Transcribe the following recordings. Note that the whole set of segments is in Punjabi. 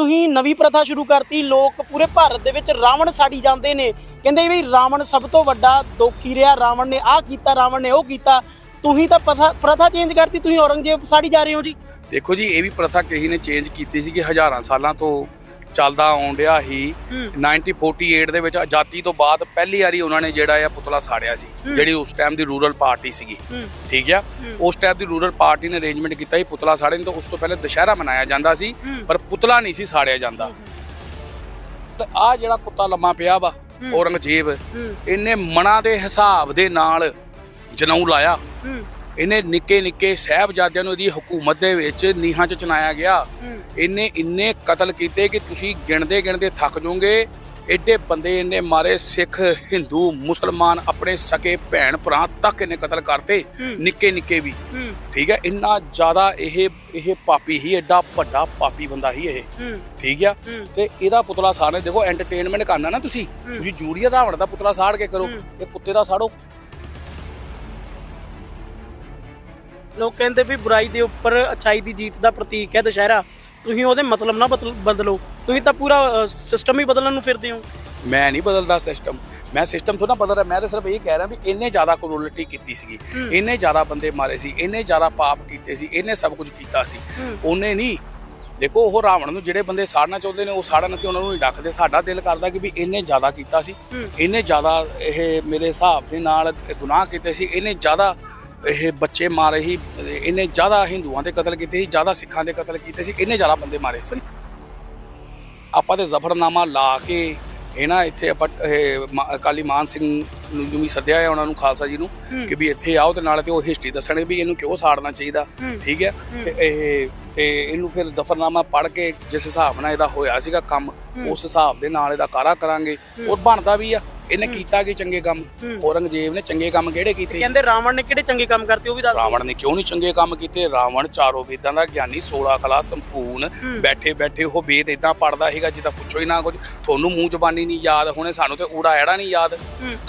ਤੁਸੀਂ ਨਵੀਂ ਪ੍ਰਥਾ ਸ਼ੁਰੂ ਕਰਤੀ, ਲੋਕ ਪੂਰੇ ਭਾਰਤ ਦੇ ਵਿੱਚ ਰਾਵਣ ਸਾੜੀ ਜਾਂਦੇ ਨੇ। ਕਹਿੰਦੇ ਵੀ ਰਾਵਣ ਸਭ ਤੋਂ ਵੱਡਾ ਦੋਖੀ ਰਿਹਾ, ਰਾਵਣ ਨੇ ਆਹ ਕੀਤਾ, ਰਾਵਣ ਨੇ ਉਹ ਕੀਤਾ। ਤੁਸੀਂ ਤਾਂ ਪ੍ਰਥਾ ਪ੍ਰਥਾ ਚੇਂਜ ਕਰਤੀ, ਤੁਸੀਂ ਔਰੰਗਜ਼ੇਬ ਸਾੜੀ ਜਾ ਰਹੇ ਹੋ ਜੀ। ਦੇਖੋ ਜੀ, ਇਹ ਵੀ ਪ੍ਰਥਾ ਕਿਸੇ ਨੇ ਚੇਂਜ ਕੀਤੀ ਸੀ ਕਿ ਹਜ਼ਾਰਾਂ ਸਾਲਾਂ ਤੋਂ। ਚੱਲਦਾ ਆਉਣ ਡਿਆ ਸੀ। 1948 ਦੇ ਵਿੱਚ ਆਜ਼ਾਦੀ ਤੋਂ ਬਾਅਦ ਪਹਿਲੀ ਵਾਰੀ ਉਹਨਾਂ ਨੇ ਜਿਹੜਾ ਆ ਪੁਤਲਾ ਸਾੜਿਆ ਸੀ ਜਿਹੜੀ ਉਸ ਟਾਈਮ ਦੀ ਰੂਰਲ ਪਾਰਟੀ ਸੀਗੀ। ਠੀਕ ਆ? ਉਸ ਟਾਈਮ ਦੀ ਰੂਰਲ ਪਾਰਟੀ ਨੇ ਅਰੇਂਜਮੈਂਟ ਕੀਤਾ ਸੀ ਪੁਤਲਾ ਸਾੜਨ ਤੋਂ। ਉਸ ਤੋਂ ਪਹਿਲੇ ਦੁਸ਼ਹਿਰਾ ਮਨਾਇਆ ਜਾਂਦਾ ਸੀ ਪਰ ਪੁਤਲਾ ਨਹੀਂ ਸੀ ਸਾੜਿਆ ਜਾਂਦਾ। ਤੇ ਆ ਜਿਹੜਾ ਕੁੱਤਾ ਲੰਮਾ ਪਿਆ ਵਾ ਔਰੰਗਜ਼ੇਬ ਇਹਨੇ ਮਣਾ ਦੇ ਹਿਸਾਬ ਦੇ ਨਾਲ ਜਨਊ ਲਾਇਆ। ਇਹਨੇ ਨਿੱਕੇ ਨਿੱਕੇ ਸਾਹਿਬਜ਼ਾਦਿਆਂ ਨੂੰ ਇਹਦੀ ਹਕੂਮਤ ਦੇ ਵਿੱਚ ਨੀਹਾਂ 'ਚ ਚਨਾਇਆ ਗਿਆ। ਇਹਨੇ ਇੰਨੇ ਕਤਲ ਕੀਤੇ ਕਿ ਤੁਸੀਂ ਗਿਣਦੇ ਗਿਣਦੇ ਥੱਕ ਜਾਓਗੇ। ਐਡੇ ਬੰਦੇ ਇਹਨੇ ਮਾਰੇ ਸਿੱਖ ਹਿੰਦੂ ਮੁਸਲਮਾਨ ਆਪਣੇ ਸਕੇ ਭੈਣ ਭਰਾ ਤੱਕ ਇਹਨੇ ਕਤਲ ਕਰਤੇ। ਨਿੱਕੇ ਨਿੱਕੇ ਵੀ। ਠੀਕ ਹੈ ਇੰਨਾ ਜ਼ਿਆਦਾ ਇਹ ਇਹ ਪਾਪੀ ਹੀ ਐਡਾ ਵੱਡਾ ਪਾਪੀ ਬੰਦਾ ਹੀ ਇਹ। ਠੀਕ ਆ? ਤੇ ਇਹਦਾ ਪੁਤਲਾ ਸਾੜਨੇ ਦੇਖੋ ਐਂਟਰਟੇਨਮੈਂਟ ਕਰਨਾ ਨਾ ਤੁਸੀਂ। ਤੁਸੀਂ ਜੂਰੀਆ ਰਾਵਣ ਦਾ ਪੁਤਲਾ ਸਾੜ ਕੇ ਕਰੋ। ਇਹ ਕੁੱਤੇ ਦਾ ਸਾੜੋ। ਲੋਕ ਕਹਿੰਦੇ ਵੀ ਬੁਰਾਈ ਦੇ ਉੱਪਰ ਅਛਾਈ ਦੀ ਜੀਤ ਦਾ ਪ੍ਰਤੀਕ ਹੈ ਦੁਸ਼ਹਿਰਾ। ਤੁਸੀਂ ਉਹਦੇ ਮਤਲਬ ਨਾ ਬਦਲ- ਬਦਲੋ। ਤੁਸੀਂ ਤਾਂ ਪੂਰਾ ਸਿਸਟਮ ਹੀ ਬਦਲਣ ਨੂੰ ਫਿਰਦੇ ਹੋ। ਮੈਂ ਨਹੀਂ ਬਦਲਦਾ ਸਿਸਟਮ ਮੈਂ ਸਿਸਟਮ ਥੋੜਾ ਬਦਲ ਰਿਹਾ ਮੈਂ ਤਾਂ ਸਿਰਫ ਇਹ ਕਹਿ ਰਿਹਾ ਵੀ ਇਹਨੇ ਜ਼ਿਆਦਾ ਕਰੋਲਟੀ ਕੀਤੀ ਸੀਗੀ। ਇਹਨੇ ਜ਼ਿਆਦਾ ਬੰਦੇ ਮਾਰੇ ਸੀ। ਇਹਨੇ ਜ਼ਿਆਦਾ ਪਾਪ ਕੀਤੇ ਸੀ। ਇਹਨੇ ਸਭ ਕੁਝ ਕੀਤਾ ਸੀ। ਉਹਨੇ ਨਹੀਂ। ਦੇਖੋ ਉਹ ਰਾਵਣ ਨੂੰ ਜਿਹੜੇ ਬੰਦੇ ਸਾੜਨਾ ਚਾਹੁੰਦੇ ਨੇ ਉਹ ਸਾੜਨ ਅਸੀਂ ਉਹਨਾਂ ਨੂੰ ਨਹੀਂ ਡੱਕਦੇ। ਸਾਡਾ ਦਿਲ ਕਰਦਾ ਕਿ ਵੀ ਇਹਨੇ ਜ਼ਿਆਦਾ ਕੀਤਾ ਸੀ। ਇਹਨੇ ਜ਼ਿਆਦਾ ਇਹ ਮੇਰੇ ਹਿਸਾਬ ਦੇ ਨਾਲ ਗੁਨਾਹ ਕੀਤੇ ਸੀ। ਇਹਨੇ ਜ਼ਿਆਦਾ ਇਹ ਬੱਚੇ ਮਾਰੇ ਸੀ ਇਹਨੇ ਜ਼ਿਆਦਾ ਹਿੰਦੂਆਂ ਦੇ ਕਤਲ ਕੀਤੇ ਸੀ ਜ਼ਿਆਦਾ ਸਿੱਖਾਂ ਦੇ ਕਤਲ ਕੀਤੇ ਸੀ ਇਹਨੇ ਜ਼ਿਆਦਾ ਬੰਦੇ ਮਾਰੇ ਸੀ। ਆਪਾਂ ਤੇ ਜ਼ਫਰਨਾਮਾ ਲਾ ਕੇ ਇਹ ਨਾ ਇੱਥੇ ਆਪਾਂ ਇਹ ਅਕਾਲੀ ਮਾਨ ਸਿੰਘ ਨੂੰ ਵੀ ਸੱਦਿਆ ਹੈ ਉਹਨਾਂ ਨੂੰ ਖਾਲਸਾ ਜੀ ਨੂੰ ਕਿ ਵੀ ਇੱਥੇ ਆਓ ਤੇ ਨਾਲੇ ਤੇ ਉਹ ਹਿਸਟਰੀ ਦੱਸਣੇ ਵੀ ਇਹਨੂੰ ਕਿਉਂ ਸਾੜਨਾ ਚਾਹੀਦਾ ਠੀਕ ਹੈ? ਤੇ ਇਹ ਤੇ ਇਹਨੂੰ ਫਿਰ ਜ਼ਫਰਨਾਮਾ ਪੜ੍ਹ ਕੇ ਜਿਸ ਹਿਸਾਬ ਨਾਲ ਇਹਦਾ ਹੋਇਆ ਸੀਗਾ ਕੰਮ ਉਸ ਹਿਸਾਬ ਦੇ ਨਾਲ ਇਹਦਾ ਕਾਰਾ ਕਰਾਂਗੇ ਔਰ ਬਣਦਾ ਵੀ ਆ। ਇਹਨੇ ਕੀਤਾ ਕੀ ਚੰਗੇ ਕੰਮ? ਔਰੰਗਜ਼ੇਬ ਨੇ ਚੰਗੇ ਕੰਮ ਕਿਹੜੇ ਕੀਤੇ? ਕਹਿੰਦੇ ਰਾਵਣ ਨੇ ਕਿਹੜੇ ਚੰਗੇ ਕੰਮ ਕਰਤੇ ਉਹ ਵੀ ਦੱਸ। ਰਾਵਣ ਨੇ ਕਿਉਂ ਨਹੀਂ ਚੰਗੇ ਕੰਮ ਕੀਤੇ? ਰਾਵਣ ਚਾਰੋਂ ਵੇਦਾਂ ਦਾ ਗਿਆਨੀ 16 ਕਲਾ ਸੰਪੂਰਨ ਬੈਠੇ ਬੈਠੇ ਉਹ ਵੇਦ ਇਦਾਂ ਪੜਦਾ ਸੀਗਾ ਜਿੱਦਾਂ ਪੁੱਛੋ ਹੀ ਨਾ ਕੁਝ। ਤੁਹਾਨੂੰ ਮੂੰਹ ਜ਼ਬਾਨੀ ਨਹੀਂ ਯਾਦ ਹੁਣੇ ਸਾਨੂੰ ਤੇ ਊੜਾ ਐੜਾ ਨਹੀਂ ਯਾਦ।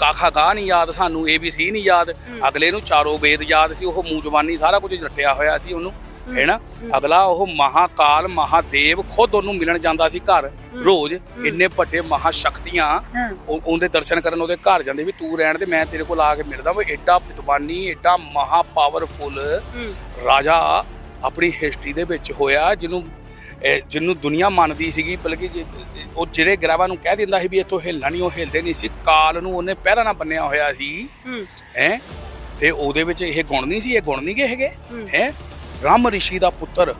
ਕਾਖਾ ਗਾ ਨਹੀਂ ਯਾਦ ਸਾਨੂੰ ਏਬੀਸੀ ਨਹੀਂ ਯਾਦ। ਅਗਲੇ ਨੂੰ ਚਾਰੋਂ ਵੇਦ ਯਾਦ ਸੀ ਉਹ ਮੂੰਹ ਜ਼ਬਾਨੀ ਸਾਰਾ ਕੁਝ ਰੱਟਿਆ ਹੋਇਆ ਸੀ ਉਹਨੂੰ। ਹੈਨਾ ਅਗਲਾ ਉਹ ਮਹਾਕਾਲ ਮਹਾਦੇਵ ਖੁਦ ਉਹਨੂੰ ਮਿਲਣ ਜਾਂਦਾ ਸੀ ਘਰ ਰੋਜ਼। ਇੰਨੇ ਵੱਡੇ ਮਹਾ ਸ਼ਕਤੀਆਂ ਉਹ- ਉਹਦੇ ਦਰਸ਼ਨ ਕਰਨ ਉਹਦੇ ਘਰ ਜਾਂਦੇ ਵੀ ਤੂੰ ਰਹਿਣ ਦੇ ਮੈਂ ਤੇਰੇ ਕੋਲ ਆ ਕੇ ਮਿਲਦਾ ਉਹ ਐਡਾ ਵਿਦਵਾਨੀ ਐਡਾ ਮਹਾ ਪਾਵਰਫੁਲ ਰਾਜਾ ਆਪਣੀ ਹਿਸਟਰੀ ਦੇ ਵਿੱਚ ਹੋਇਆ ਜਿਹਨੂੰ ਜਿਹਨੂੰ ਦੁਨੀਆ ਮੰਨਦੀ ਸੀਗੀ। ਬਲਕਿ ਉਹ ਜਿਹੜੇ ਗ੍ਰਹਿਵਾਂ ਨੂੰ ਕਹਿ ਦਿੰਦਾ ਸੀ ਵੀ ਇੱਥੋਂ ਹਿੱਲਣਾ ਨਹੀਂ ਉਹ ਹਿਲਦੇ ਨਹੀਂ ਸੀ। ਕਾਲ ਨੂੰ ਉਹਨੇ ਪਹਿਰਾ ਨਾ ਬੰਨਿਆ ਹੋਇਆ ਸੀ। ਹੈ। ਤੇ ਉਹਦੇ ਵਿੱਚ ਇਹ ਗੁਣ ਨਹੀਂ ਸੀ ਇਹ ਗੁਣ ਨਹੀਂ ਗੇ ਹੈਗੇ? ਹੈ? ਬ੍ਰਹਮ ਰਿਸ਼ੀ ਦਾ ਪੁੱਤਰ।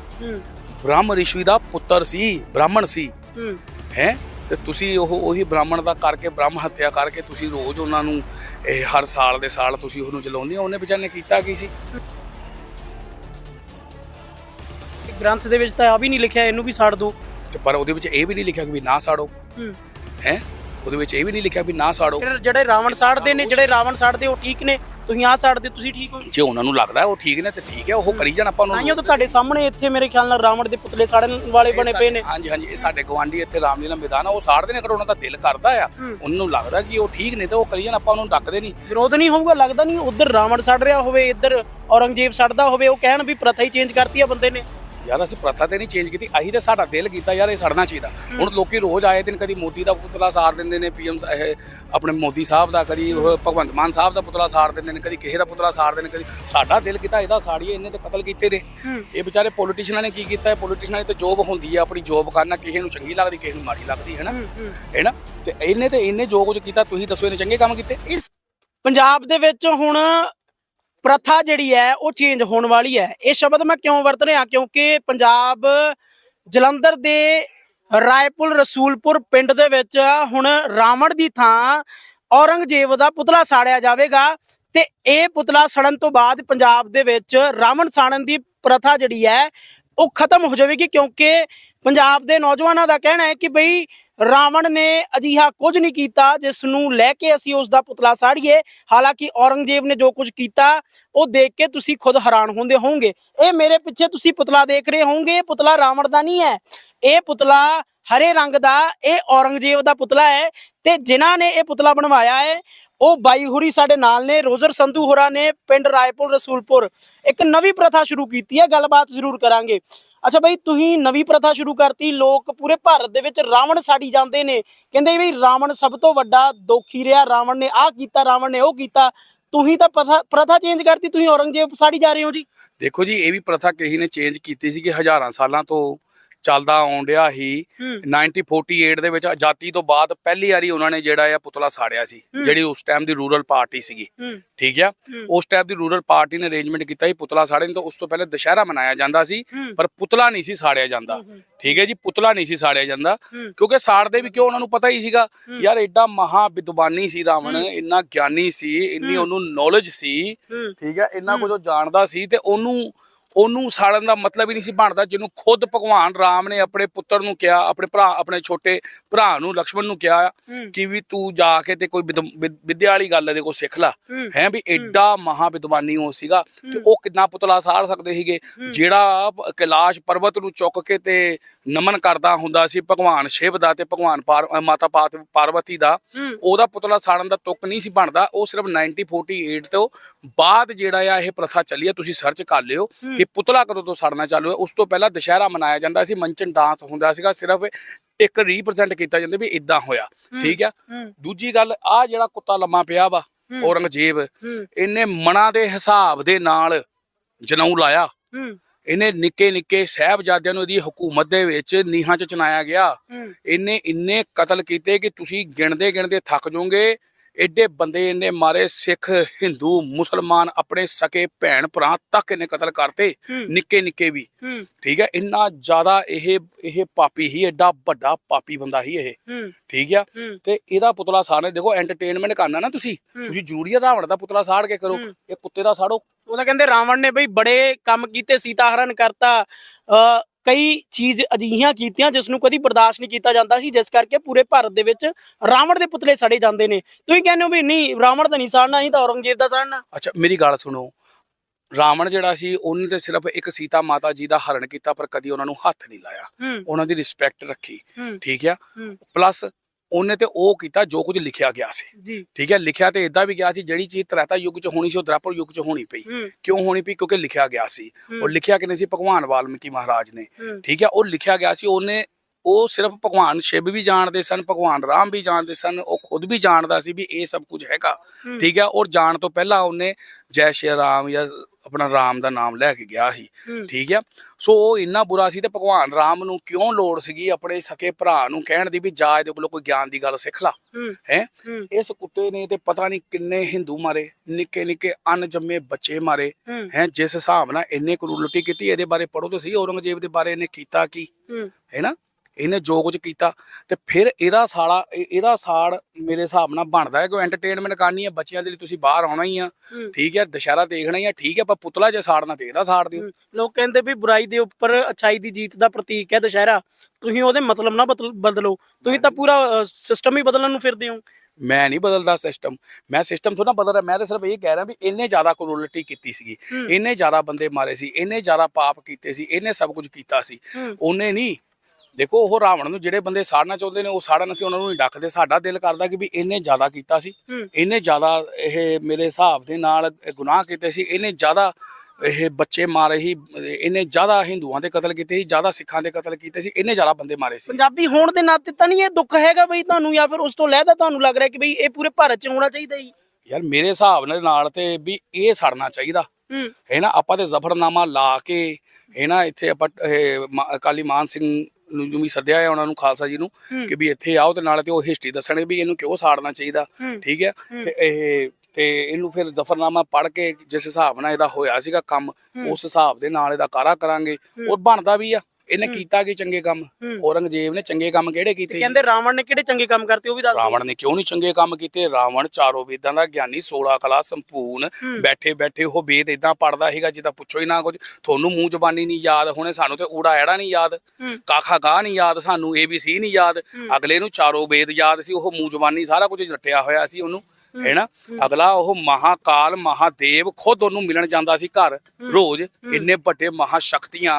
ਬ੍ਰਹਮ ਰਿਸ਼ੀ ਦਾ ਪੁੱਤਰ ਸੀ ਬ੍ਰਾਹਮਣ ਸੀ। ਹੈ। ਤੇ ਤੁਸੀਂ ਉਹ ਉਹੀ ਬ੍ਰਾਹਮਣ ਦਾ ਕਰਕੇ ਬ੍ਰਹਮ ਹੱਤਿਆ ਕਰਕੇ ਤੁਸੀਂ ਰੋਜ਼ ਉਹਨਾਂ ਨੂੰ ਇਹ ਹਰ ਸਾਲ ਦੇ ਸਾਲ ਤੁਸੀਂ ਉਹਨੂੰ ਚਲਾਉਂਦੇ ਹੋ ਉਹਨੇ ਵਿਚਾਰੇ ਨੇ ਕੀਤਾ ਕੀ ਸੀ? ਗ੍ਰੰਥ ਦੇ ਵਿੱਚ ਤਾਂ ਆ ਵੀ ਨਹੀਂ ਲਿਖਿਆ ਇਹਨੂੰ ਵੀ ਸਾੜ ਦਿਓ ਤੇ ਪਰ ਉਹਦੇ ਵਿੱਚ ਇਹ ਵੀ ਨਹੀਂ ਲਿਖਿਆ ਕਿ ਵੀ ਨਾ ਸਾੜੋ। ਹੈ? ਉਹਦੇ ਵਿੱਚ ਇਹ ਵੀ ਨਹੀਂ ਲਿਖਿਆ ਵੀ ਨਾ ਸਾੜੋ। ਜਿਹੜੇ ਰਾਵਣ ਸਾੜਦੇ ਨੇ ਜਿਹੜੇ ਰਾਵਣ ਸਾੜਦੇ ਉਹ ਠੀਕ ਨੇ। ਤੁਸੀਂ ਆ ਸਾੜਦੇ ਤੁਸੀਂ ਠੀਕ ਹੋ? ਜੇ ਉਹਨਾਂ ਨੂੰ ਲੱਗਦਾ ਉਹ ਠੀਕ ਨੇ ਤੇ ਠੀਕ ਹੈ ਉਹ ਕਰੀ ਜਾਣ ਆਪਾਂ ਉਹਨਾਂ ਤਾਂ ਤੁਹਾਡੇ ਸਾਹਮਣੇ ਇੱਥੇ ਮੇਰੇ ਖਿਆਲ ਨਾਲ ਰਾਵਣ ਦੇ ਪੁਤਲੇ ਸਾੜਨ ਵਾਲੇ ਬਣੇ ਪਏ ਨੇ। ਹਾਂਜੀ ਹਾਂਜੀ ਇਹ ਸਾਡੇ ਗਵਾਂਢੀ ਇੱਥੇ ਰਾਮਲੀਲਾ ਮੈਦਾਨ ਆ ਉਹ ਸਾੜਦੇ ਨੇ ਕਰ ਉਹਨਾਂ ਦਾ ਦਿਲ ਕਰਦਾ ਆ ਉਹਨਾਂ ਨੂੰ ਲੱਗਦਾ ਕਿ ਉਹ ਠੀਕ ਨੇ ਤੇ ਉਹ ਕਰੀ ਜਾਣ ਆਪਾਂ ਉਹਨੂੰ ਡੱਕਦੇ ਨਹੀਂ। ਵਿਰੋਧ ਨਹੀਂ ਹੋਊਗਾ ਲੱਗਦਾ ਨਹੀਂ ਉਧਰ ਰਾਵਣ ਸੜ ਰਿਹਾ ਹੋਵੇ ਇੱਧਰ ਔਰੰਗਜ਼ੇਬ ਸੜਦਾ ਹੋਵੇ ਉਹ ਕਹਿਣ ਵੀ ਪ੍ਰਥਾ ਹੀ ਚੇਂਜ ਕਰਤੀ ਆ ਬੰਦੇ ਨੇ। ਯਾਰ ਅਸੀਂ ਪ੍ਰਥਾ ਤੇ ਨਹੀਂ ਚੇਂਜ ਕੀਤੀ ਅਸੀਂ ਤੇ ਸਾਡਾ ਦਿਲ ਕੀਤਾ ਯਾਰ ਇਹ ਸੜਨਾ ਚਾਹੀਦਾ। ਹੁਣ ਲੋਕੀ ਰੋਜ਼ ਆਏ ਦਿਨ ਕਦੀ ਮੋਦੀ ਦਾ ਪੁਤਲਾ ਸਾੜ ਦਿੰਦੇ ਨੇ ਪੀਐਮ ਆਪਣੇ ਮੋਦੀ ਸਾਹਿਬ ਦਾ ਕਦੀ ਭਗਵੰਤ ਮਾਨ ਸਾਹਿਬ ਦਾ ਪੁਤਲਾ ਸਾੜ ਦਿੰਦੇ ਨੇ ਕਦੀ ਕਿਸੇ ਦਾ ਪੁਤਲਾ ਸਾੜ ਦਿੰਦੇ ਨੇ ਕਦੀ ਸਾਡਾ ਦਿਲ ਕੀਤਾ ਇਹਦਾ ਸਾੜੀਏ ਇਹਨੇ ਤੇ ਕਤਲ ਕੀਤੇ ਨੇ। ਇਹ ਵਿਚਾਰੇ ਪੋਲੀਟੀਸ਼ੀਅਨਾਂ ਨੇ ਕੀ ਕੀਤਾ ਹੈ? ਪੋਲੀਟੀਸ਼ੀਅਨਾਂ ਦੀ ਤੇ ਜੋਬ ਹੁੰਦੀ ਹੈ ਆਪਣੀ ਜੋਬ ਕਰਨਾ ਕਿਸੇ ਨੂੰ ਚੰਗੀ ਲੱਗਦੀ ਕਿਸੇ ਨੂੰ ਮਾੜੀ ਲੱਗਦੀ ਹੈ ਨਾ? ਹੈ ਨਾ? ਤੇ ਇਹਨੇ ਤੇ ਇਹਨੇ ਜੋ ਕੁਝ ਕੀਤਾ ਤੁਸੀਂ ਦੱਸੋ ਇਹਨੇ ਚੰਗੇ ਕੰਮ ਕੀਤੇ? ਇਸ ਪੰਜਾਬ ਦੇ ਵਿੱਚ ਹੁਣ ਪ੍ਰਥਾ ਜਿਹੜੀ ਹੈ, ਉਹ ਚੇਂਜ ਹੋਣ ਵਾਲੀ ਹੈ। ਇਹ ਸ਼ਬਦ ਮੈਂ ਕਿਉਂ ਵਰਤ ਰਿਹਾ? ਕਿਉਂਕਿ ਪੰਜਾਬ ਜਲੰਧਰ ਦੇ ਰਾਏਪੁਰ, ਰਸੂਲਪੁਰ ਪਿੰਡ ਦੇ ਵਿੱਚ ਹੁਣ ਰਾਵਣ ਦੀ ਥਾਂ ਔਰੰਗਜ਼ੇਬ ਦਾ ਪੁਤਲਾ ਸਾੜਿਆ ਜਾਵੇਗਾ ਤੇ ਇਹ ਪੁਤਲਾ ਸੜਨ ਤੋਂ ਬਾਅਦ ਪੰਜਾਬ ਦੇ ਵਿੱਚ ਰਾਵਣ ਸਾੜਨ ਦੀ ਪ੍ਰਥਾ ਜਿਹੜੀ ਹੈ, ਉਹ ਖਤਮ ਹੋ ਜਾਵੇਗੀ। ਕਿਉਂਕਿ ਪੰਜਾਬ ਦੇ ਨੌਜਵਾਨਾਂ ਦਾ ਕਹਿਣਾ ਹੈ ਕਿ ਬਈ ਰਾਵਣ ਨੇ ਅਜਿਹਾ ਕੁਝ ਨਹੀਂ ਕੀਤਾ, ਜਿਸ ਨੂੰ ਲੈ ਕੇ ਅਸੀਂ ਉਸ ਦਾ ਪੁਤਲਾ ਸਾੜੀਏ। ਹਾਲਾਂਕਿ ਔਰੰਗਜ਼ੇਬ ਨੇ ਜੋ ਕੁਝ ਕੀਤਾ, ਉਹ ਦੇਖ ਕੇ ਤੁਸੀਂ ਖੁਦ ਹੈਰਾਨ ਹੁੰਦੇ ਹੋਵੋਗੇ। ਇਹ ਮੇਰੇ ਪਿੱਛੇ ਤੁਸੀਂ ਪੁਤਲਾ ਦੇਖ ਰਹੇ ਹੋਵੋਗੇ, ਇਹ ਪੁਤਲਾ ਰਾਵਣ ਦਾ ਨਹੀਂ ਹੈ। ਇਹ ਪੁਤਲਾ ਹਰੇ ਰੰਗ ਦਾ, ਇਹ ਔਰੰਗਜ਼ੇਬ ਦਾ ਪੁਤਲਾ ਹੈ ਤੇ ਜਿਨ੍ਹਾਂ ਨੇ ਇਹ ਪੁਤਲਾ ਬਣਵਾਇਆ ਹੈ, ਉਹ ਬਾਈ ਹੁਰੀ ਸਾਡੇ ਨਾਲ ਨੇ, ਰੋਜ਼ਰ ਸੰਧੂ ਹੋਰਾਂ ਨੇ, ਪਿੰਡ ਰਾਏਪੁਰ, ਰਸੂਲਪੁਰ। ਇੱਕ ਨਵੀਂ ਪ੍ਰਥਾ ਸ਼ੁਰੂ ਕੀਤੀ ਹੈ, ਗੱਲਬਾਤ ਜ਼ਰੂਰ ਕਰਾਂਗੇ। ਅੱਛਾ ਬਈ, ਤੁਸੀਂ ਨਵੀਂ ਪ੍ਰਥਾ ਸ਼ੁਰੂ ਕਰਤੀ, ਲੋਕ ਪੂਰੇ ਭਾਰਤ ਦੇ ਵਿੱਚ ਰਾਵਣ ਸਾੜੀ ਜਾਂਦੇ ਨੇ। ਕਹਿੰਦੇ ਵੀ ਰਾਵਣ ਸਭ ਤੋਂ ਵੱਡਾ ਦੋਖੀ ਰਿਹਾ, ਰਾਵਣ ਨੇ ਆਹ ਕੀਤਾ, ਰਾਵਣ ਨੇ ਉਹ ਕੀਤਾ। ਤੁਸੀਂ ਤਾਂ ਪ੍ਰਥਾ ਪ੍ਰਥਾ ਚੇਂਜ ਕਰਤੀ, ਤੁਸੀਂ ਔਰੰਗਜ਼ੇਬ ਸਾੜੀ ਜਾ ਰਹੇ ਹੋ ਜੀ। ਦੇਖੋ ਜੀ, ਇਹ ਵੀ ਪ੍ਰਥਾ ਕਿਸੇ ਨੇ ਚੇਂਜ ਕੀਤੀ ਸੀ ਕਿ ਹਜ਼ਾਰਾਂ ਸਾਲਾਂ ਤੋਂ। ਚੱਲਦਾ ਆਉਣ ਡਿਆ ਹੂੰ। 1948 ਦੇ ਵਿੱਚ ਆਜ਼ਾਦੀ ਤੋਂ ਬਾਅਦ ਪਹਿਲੀ ਵਾਰੀ ਉਹਨਾਂ ਨੇ ਜਿਹੜਾ ਆ ਪੁਤਲਾ ਸਾੜਿਆ ਸੀ। ਜਿਹੜੀ ਉਸ ਟਾਈਮ ਦੀ ਰੂਰਲ ਪਾਰਟੀ ਸੀਗੀ। ਠੀਕ ਆ। ਉਸ ਟਾਈਮ ਦੀ ਰੂਰਲ ਪਾਰਟੀ ਨੇ ਅਰੇਂਜਮੈਂਟ ਕੀਤਾ ਸੀ ਪੁਤਲਾ ਸਾੜਨ ਤੋਂ ਉਸ ਤੋਂ ਪਹਿਲੇ ਦੁਸ਼ਹਿਰਾ ਮਨਾਇਆ ਜਾਂਦਾ ਸੀ। ਪਰ ਪੁਤਲਾ ਨਹੀਂ ਸੀ ਸਾੜਿਆ ਜਾਂਦਾ। ਠੀਕ ਹੈ ਜੀ? ਪੁਤਲਾ ਨਹੀਂ ਸੀ ਸਾੜਿਆ ਜਾਂਦਾ। ਕਿਉਂਕਿ ਸਾੜਦੇ ਵੀ ਕਿਉਂ? ਉਹਨਾਂ ਨੂੰ ਪਤਾ ਹੀ ਸੀਗਾ ਯਾਰ ਐਡਾ ਮਹਾ ਵਿਦਵਾਨੀ ਸੀ ਰਾਵਣ ਇੰਨਾ ਗਿਆਨੀ ਸੀ ਇੰਨੀ ਉਹਨੂੰ ਨੌਲੇਜ ਸੀ। ਠੀਕ ਹੈ? ਇੰਨਾ ਕੁਝ ਉਹ ਜਾਣਦਾ ਸੀ ਤੇ ਉਹਨੂੰ ਉਹਨੂੰ ਸਾੜਨ ਦਾ ਮਤਲਬ ਹੀ ਨਹੀਂ ਸੀ ਬਣਦਾ ਜਿਹਨੂੰ ਖੁਦ ਭਗਵਾਨ ਰਾਮ ਨੇ ਆਪਣੇ ਪੁੱਤਰ ਨੂੰ ਕਿਹਾ ਆਪਣੇ ਭਰਾ ਆਪਣੇ ਛੋਟੇ ਭਰਾ ਨੂੰ ਲਕਸ਼ਮਣ ਨੂੰ ਕਿਹਾ। ਕਿ ਵੀ ਤੂੰ ਜਾ ਕੇ ਤੇ ਕੋਈ ਵਿਦ- ਵਿਦ- ਵਿਦਿਆ ਵਾਲੀ ਗੱਲ ਇਹਦੇ ਕੋਲ ਸਿੱਖ ਲੈ। ਹੂੰ। ਵੀ ਐਡਾ ਮਹਾ ਵਿਦਵਾਨੀ ਉਹ ਸੀਗਾ ਤੇ ਉਹ ਕਿੰਨਾ ਪੁਤਲਾ ਸਾੜ ਸਕਦੇ ਸੀਗੇ। ਜਿਹੜਾ ਕੈਲਾਸ਼ ਪਰਬਤ ਨੂੰ ਚੁੱਕ ਕੇ ਤੇ ਨਮਨ ਕਰਦਾ ਹੁੰਦਾ ਸੀ ਭਗਵਾਨ ਸ਼ਿਵ ਦਾ ਤੇ ਭਗਵਾਨ ਮਾਤਾ ਪਾਤ- ਪਾਰਵਤੀ ਦਾ। ਉਹਦਾ ਪੁਤਲਾ ਸਾੜਨ ਦਾ ਤੁੱਕ ਨਹੀਂ ਸੀ ਬਣਦਾ। ਉਹ ਸਿਰਫ 1948 ਤੋਂ ਬਾਅਦ ਜਿਹੜਾ ਆ ਇਹ ਪ੍ਰਥਾ ਚੱਲੀ ਆ ਤੁਸੀਂ ਸਰਚ ਕਰ ਲਿਓ ਕਿ ਪੁਤਲਾ ਕਦੋਂ ਤੋਂ ਸਾੜਨਾ ਚਾਲੂ ਹੈ ਉਸ ਤੋਂ ਪਹਿਲਾਂ ਦੁਸ਼ਹਿਰਾ ਮਨਾਇਆ ਜਾਂਦਾ ਸੀ ਮੰਚਨ ਡਾਂਸ ਹੁੰਦਾ ਸੀਗਾ ਸਿਰਫ ਇੱਕ ਰੀਪ੍ਰੈਜ਼ੈਂਟ ਕੀਤਾ ਜਾਂਦਾ ਵੀ ਇਦਾਂ ਹੋਇਆ ਠੀਕ ਆ। ਦੂਜੀ ਗੱਲ ਆ ਜਿਹੜਾ ਕੁੱਤਾ ਲੰਮਾ ਪਿਆ ਵਾ ਔਰੰਗਜ਼ੇਬ ਇਹਨੇ ਮਣਾ ਦੇ ਹਿਸਾਬ ਦੇ ਨਾਲ ਜਨਊ ਲਾਇਆ। ਇਹਨੇ ਨਿੱਕੇ ਨਿੱਕੇ ਸਾਹਿਬਜ਼ਾਦਿਆਂ ਨੂੰ ਇਹਦੀ ਹਕੂਮਤ ਦੇ ਵਿੱਚ ਨੀਹਾਂ 'ਚ ਚਨਾਇਆ ਗਿਆ। ਇਹਨੇ ਇੰਨੇ ਕਤਲ ਕੀਤੇ ਕਿ ਤੁਸੀਂ ਗਿਣਦੇ ਗਿਣਦੇ ਥੱਕ ਜਾਓਗੇ ਐਡੇ ਬੰਦੇ ਇਹਨੇ ਮਾਰੇ ਸਿੱਖ ਹਿੰਦੂ ਮੁਸਲਮਾਨ ਆਪਣੇ ਸਕੇ ਭੈਣ ਭਰਾ ਤੱਕ ਇਹਨੇ ਕਤਲ ਕਰਤੇ। ਨਿੱਕੇ ਨਿੱਕੇ ਵੀ। ਠੀਕ ਹੈ ਇੰਨਾ ਜ਼ਿਆਦਾ ਇਹ ਇਹ ਪਾਪੀ ਹੀ ਐਡਾ ਵੱਡਾ ਪਾਪੀ ਬੰਦਾ ਹੀ ਇਹ। ਠੀਕ ਆ? ਹੂੰ। ਤੇ ਇਹਦਾ ਪੁਤਲਾ ਸਾੜਨੇ ਦੇਖੋ ਐਂਟਰਟੇਨਮੈਂਟ ਕਰਨਾ ਨਾ ਤੁਸੀਂ। ਤੁਸੀਂ ਜ਼ਰੂਰੀ ਆ ਰਾਵਣ ਦਾ ਪੁਤਲਾ ਸਾੜ ਕੇ ਕਰੋ। ਇਹ ਕੁੱਤੇ ਦਾ ਸਾੜੋ। ਉਹ ਤਾਂ ਕਹਿੰਦੇ ਰਾਵਣ ਨੇ ਬਈ ਬੜੇ ਕੰਮ ਕੀਤੇ ਸੀਤਾ ਹਰਨ ਕਰਤਾ ਕਈ ਚੀਜ਼ ਅਜਿਹੀਆਂ ਕੀਤੀਆਂ ਜਿਸ ਨੂੰ ਕਦੀ ਬਰਦਾਸ਼ਤ ਨਹੀਂ ਕੀਤਾ ਜਾਂਦਾ ਸੀ ਜਿਸ ਕਰਕੇ ਪੂਰੇ ਭਾਰਤ ਦੇ ਵਿੱਚ ਰਾਵਣ ਦੇ ਪੁਤਲੇ ਸੜੇ ਜਾਂਦੇ ਨੇ। ਤੁਸੀਂ ਕਹਿੰਦੇ ਹੋ ਵੀ ਨਹੀਂ ਰਾਵਣ ਦਾ ਨਹੀਂ ਸਾੜਨਾ ਹੀ ਤਾਂ ਔਰੰਗਜ਼ੇਬ ਦਾ ਸਾੜਨਾ। ਅੱਛਾ ਮੇਰੀ ਗੱਲ ਸੁਣੋ। ਰਾਵਣ ਜਿਹੜਾ ਸੀ ਉਹਨੇ ਤੇ ਸਿਰਫ ਇੱਕ ਸੀਤਾ ਮਾਤਾ ਜੀ ਦਾ ਹਰਨ ਕੀਤਾ ਪਰ ਕਦੀ ਉਹਨਾਂ ਨੂੰ ਹੱਥ ਨਹੀਂ ਲਾਇਆ। ਉਹਨਾਂ ਦੀ ਰਿਸਪੈਕਟ ਰੱਖੀ। ਠੀਕ ਆ? ਪਲੱਸ ਉਹਨੇ ਤੇ ਉਹ ਕੀਤਾ ਜੋ ਕੁਝ ਲਿਖਿਆ ਗਿਆ ਸੀ। ਠੀਕ ਹੈ ਲਿਖਿਆ ਤੇ ਇਦਾਂ ਵੀ ਗਿਆ ਸੀ ਜਿਹੜੀ ਚੀਜ਼ ਤ੍ਰੈਤਾ ਯੁੱਗ 'ਚ ਹੋਣੀ ਸੀ ਉਹ ਦ੍ਰਾਪਰ ਯੁੱਗ 'ਚ ਹੋਣੀ ਪਈ। ਕਿਉਂ ਹੋਣੀ ਪਈ? ਕਿਉਂਕਿ ਲਿਖਿਆ ਗਿਆ ਸੀ। ਉਹ ਲਿਖਿਆ ਕਿਨੇ ਸੀ? ਭਗਵਾਨ ਵਾਲਮੀਕੀ ਮਹਾਰਾਜ ਨੇ। ਠੀਕ ਹੈ ਉਹ ਲਿਖਿਆ ਗਿਆ ਸੀ ਉਹਨੇ ਉਹ ਸਿਰਫ ਭਗਵਾਨ ਸ਼ਿਵ ਵੀ ਜਾਣਦੇ ਸਨ ਭਗਵਾਨ ਰਾਮ ਵੀ ਜਾਣਦੇ ਸਨ ਉਹ ਖੁਦ ਵੀ ਜਾਣਦਾ ਸੀ ਵੀ ਇਹ ਸਭ ਕੁਝ ਹੈਗਾ। ਠੀਕ ਹੈ ਔਰ ਜਾਣ ਤੋਂ ਪਹਿਲਾਂ ਉਹਨੇ ਜੈ ਸ਼੍ਰੀ ਰਾਮ ਜਾਂ ਆਪਣਾ ਰਾਮ ਦਾ ਨਾਮ ਲੈ ਕੇ ਗਿਆ ਸੀ। ਠੀਕ ਹੈ ਸੋ ਉਹ ਇੰਨਾ ਬੁਰਾ ਸੀ ਤੇ ਭਗਵਾਨ ਰਾਮ ਨੂੰ ਕਿਉਂ ਲੋੜ ਸੀਗੀ ਆਪਣੇ ਸਕੇ ਭਰਾ ਨੂੰ ਕਹਿਣ ਦੀ ਵੀ ਜਾ ਇਹਦੇ ਕੋਲੋਂ ਕੋਈ ਗਿਆਨ ਦੀ ਗੱਲ ਸਿੱਖ ਲਾ। ਹੂੰ। ਇਸ ਕੁੱਤੇ ਨੇ ਤੇ ਪਤਾ ਨਹੀਂ ਕਿੰਨੇ ਹਿੰਦੂ ਮਾਰੇ ਨਿੱਕੇ ਨਿੱਕੇ ਅਨਜੰਮੇ ਬੱਚੇ ਮਾਰੇ। ਹੂੰ। ਜਿਸ ਹਿਸਾਬ ਨਾਲ ਇੰਨੇ ਕਰੂਲਟੀ ਕੀਤੀ ਇਹਦੇ ਬਾਰੇ ਪੜੋ ਤੇ ਸਹੀ ਔਰੰਗਜ਼ੇਬ ਦੇ ਬਾਰੇ ਇਹਨੇ ਕੀਤਾ ਕੀ? ਹੈ ਨਾ? ਇਹਨੇ ਜੋ ਕੁਝ ਕੀਤਾ ਤੇ ਫਿਰ ਇਹਦਾ ਸਾਲਾ ਇਹ- ਇਹਦਾ ਸਾੜ ਮੇਰੇ ਹਿਸਾਬ ਨਾਲ ਬਣਦਾ ਹੈ ਕੋਈ ਐਂਟਰਟੇਨਮੈਂਟ ਕਰਨੀ ਹੈ ਬੱਚਿਆਂ ਦੇ ਲਈ ਤੁਸੀਂ ਬਾਹਰ ਆਉਣਾ ਹੀ ਆ। ਠੀਕ ਹੈ ਦੁਸ਼ਹਿਰਾ ਦੇਖਣਾ ਹੀ ਆ ਠੀਕ ਹੈ ਪਰ ਪੁਤਲਾ ਜੇ ਸਾੜਨਾ ਤੇ ਇਹਦਾ ਸਾੜ ਦਿਓ। ਲੋਕ ਕਹਿੰਦੇ ਵੀ ਬੁਰਾਈ ਦੇ ਉੱਪਰ ਅਛਾਈ ਦੀ ਜੀਤ ਦਾ ਪ੍ਰਤੀਕ ਹੈ ਦੁਸ਼ਹਿਰਾ। ਤੁਸੀਂ ਉਹਦੇ ਮਤਲਬ ਨਾ ਬਦਲ- ਤੁਸੀਂ ਤਾਂ ਪੂਰਾ ਸਿਸਟਮ ਹੀ ਬਦਲਣ ਨੂੰ ਫਿਰਦੇ ਹੋ। ਮੈਂ ਨਹੀਂ ਬਦਲਦਾ ਸਿਸਟਮ ਮੈਂ ਸਿਸਟਮ ਥੋੜਾ ਬਦਲ ਰਿਹਾ। ਮੈਂ ਤਾਂ ਸਿਰਫ ਇਹ ਕਹਿ ਰਿਹਾ ਵੀ ਇਹਨੇ ਜ਼ਿਆਦਾ ਕਰੂਲਟੀ ਕੀਤੀ ਸੀਗੀ। ਹੂੰ। ਇਹਨੇ ਜ਼ਿਆਦਾ ਬੰਦੇ ਮਾਰੇ ਸੀ। ਇਹਨੇ ਜ਼ਿਆਦਾ ਪਾਪ ਕੀਤੇ ਸੀ। ਇਹਨੇ ਸਭ ਕੁਝ ਕੀਤਾ ਸੀ। ਉਹਨੇ ਨਹੀਂ ਦੇਖੋ ਉਹ ਰਾਵਣ ਨੂੰ ਜਿਹੜੇ ਬੰਦੇ ਸਾੜਨਾ ਚਾਹੁੰਦੇ ਨੇ ਉਹ ਸਾੜਨ ਅਸੀਂ ਉਹਨਾਂ ਨੂੰ ਨਹੀਂ ਡੱਕਦੇ। ਸਾਡਾ ਦਿਲ ਕਰਦਾ ਕਿ ਵੀ ਇਹਨੇ ਜ਼ਿਆਦਾ ਕੀਤਾ ਸੀ। ਹੂੰ। ਇਹਨੇ ਜ਼ਿਆਦਾ ਇਹ ਮੇਰੇ ਹਿਸਾਬ ਦੇ ਨਾਲ ਗੁਨਾਹ ਕੀਤੇ ਸੀ। ਇਹਨੇ ਜ਼ਿਆਦਾ ਇਹ ਬੱਚੇ ਮਾਰੇ ਸੀ। ਇਹਨੇ ਜ਼ਿਆਦਾ ਹਿੰਦੂਆਂ ਦੇ ਕਤਲ ਕੀਤੇ ਸੀ ਜ਼ਿਆਦਾ ਸਿੱਖਾਂ ਦੇ ਕਤਲ ਕੀਤੇ ਸੀ। ਇਹਨੇ ਜ਼ਿਆਦਾ ਬੰਦੇ ਮਾਰੇ ਸੀ। ਪੰਜਾਬੀ ਹੋਣ ਦੇ ਨਾਤੇ ਤਾਂ ਨਹੀਂ ਇਹ ਦੁੱਖ ਹੈਗਾ ਬਈ ਤੁਹਾਨੂੰ ਜਾਂ ਫਿਰ ਉਸ ਤੋਂ ਲਹਿਦਾ ਤੁਹਾਨੂੰ ਲੱਗ ਰਿਹਾ ਕਿ ਬਈ ਇਹ ਪੂਰੇ ਭਾਰਤ 'ਚ ਹੋਣਾ ਚਾਹੀਦਾ ਜੀ? ਯਾਰ ਮੇਰੇ ਹਿਸਾਬ ਨਾਲ ਨਾਲ ਤੇ ਵੀ ਇਹ ਸੜਨਾ ਚਾਹੀਦਾ। ਹੂੰ। ਹੈ ਨਾ ਆਪਾਂ ਤੇ ਜ਼ਫਰਨਾਮਾ ਲਾ ਕੇ ਹੈ ਨਾ ਇੱਥੇ ਆਪਾਂ ਅਕਾਲੀ ਮਾਨ ਸਿੰਘ ਨੂੰ ਵੀ ਸੱਦਿਆ ਹੈ ਉਹਨਾਂ ਨੂੰ ਖਾਲਸਾ ਜੀ ਨੂੰ। ਕਿ ਵੀ ਇੱਥੇ ਆਓ ਤੇ ਨਾਲੇ ਤੇ ਉਹ ਹਿਸਟਰੀ ਦੱਸਣਗੇ ਵੀ ਇਹਨੂੰ ਕਿਉਂ ਸਾੜਨਾ ਚਾਹੀਦਾ। ਠੀਕ ਹੈ? ਤੇ ਇਹ ਤੇ ਇਹਨੂੰ ਫਿਰ ਜ਼ਫਰਨਾਮਾ ਪੜ੍ਹ ਕੇ ਜਿਸ ਹਿਸਾਬ ਨਾਲ ਇਹਦਾ ਹੋਇਆ ਸੀਗਾ ਕੰਮ ਉਸ ਹਿਸਾਬ ਦੇ ਨਾਲ ਇਹਦਾ ਕਾਰਾ ਕਰਾਂਗੇ। ਔਰ ਬਣਦਾ ਵੀ ਆ। ਇਹਨੇ ਕੀਤਾ ਕੀ ਚੰਗੇ ਕੰਮ। ਔਰੰਗਜ਼ੇਬ ਨੇ ਚੰਗੇ ਕੰਮ ਕਿਹੜੇ ਕੀਤੇ ਕਹਿੰਦੇ ਰਾਵਣ ਨੇ ਕਿਹੜੇ ਚੰਗੇ ਕੰਮ ਕਰਤੇ ਉਹ ਵੀ ਦੱਸ ਰਾਵਣ ਨੇ ਕਿਉਂ ਨਹੀਂ ਚੰਗੇ ਕੰਮ ਕੀਤੇ? ਰਾਵਣ ਚਾਰੋਂ ਵੇਦਾਂ ਦਾ ਗਿਆਨੀ 16 ਕਲਾ ਸੰਪੂਰਨ ਬੈਠੇ ਬੈਠੇ ਉਹ ਵੇਦ ਇਦਾਂ ਪੜਦਾ ਸੀਗਾ ਜਿੱਦਾਂ ਪੁੱਛੋ ਹੀ ਨਾ ਕੁਝ। ਤੁਹਾਨੂੰ ਮੂੰਹ ਜ਼ਬਾਨੀ ਨਹੀਂ ਯਾਦ ਹੋਣੇ ਸਾਨੂੰ ਤੇ ਊੜਾ ਐੜਾ ਨਹੀਂ ਯਾਦ। ਕਾਖਾ ਗਾ ਨਹੀਂ ਯਾਦ ਸਾਨੂੰ ਏਬੀਸੀ ਨਹੀਂ ਯਾਦ। ਅਗਲੇ ਨੂੰ ਚਾਰੋਂ ਵੇਦ ਯਾਦ ਸੀ ਉਹ ਮੂੰਹ ਜ਼ਬਾਨੀ ਸਾਰਾ ਕੁਝ ਰੱਟਿਆ ਹੋਇਆ ਸੀ ਉਹਨੂੰ। ਹੈਨਾ? ਅਗਲਾ ਉਹ ਮਹਾਕਾਲ ਮਹਾਦੇਵ ਖੁਦ ਉਹਨੂੰ ਮਿਲਣ ਜਾਂਦਾ ਸੀ ਘਰ ਰੋਜ਼। ਇੰਨੇ ਵੱਡੇ ਮਹਾ ਸ਼ਕਤੀਆਂ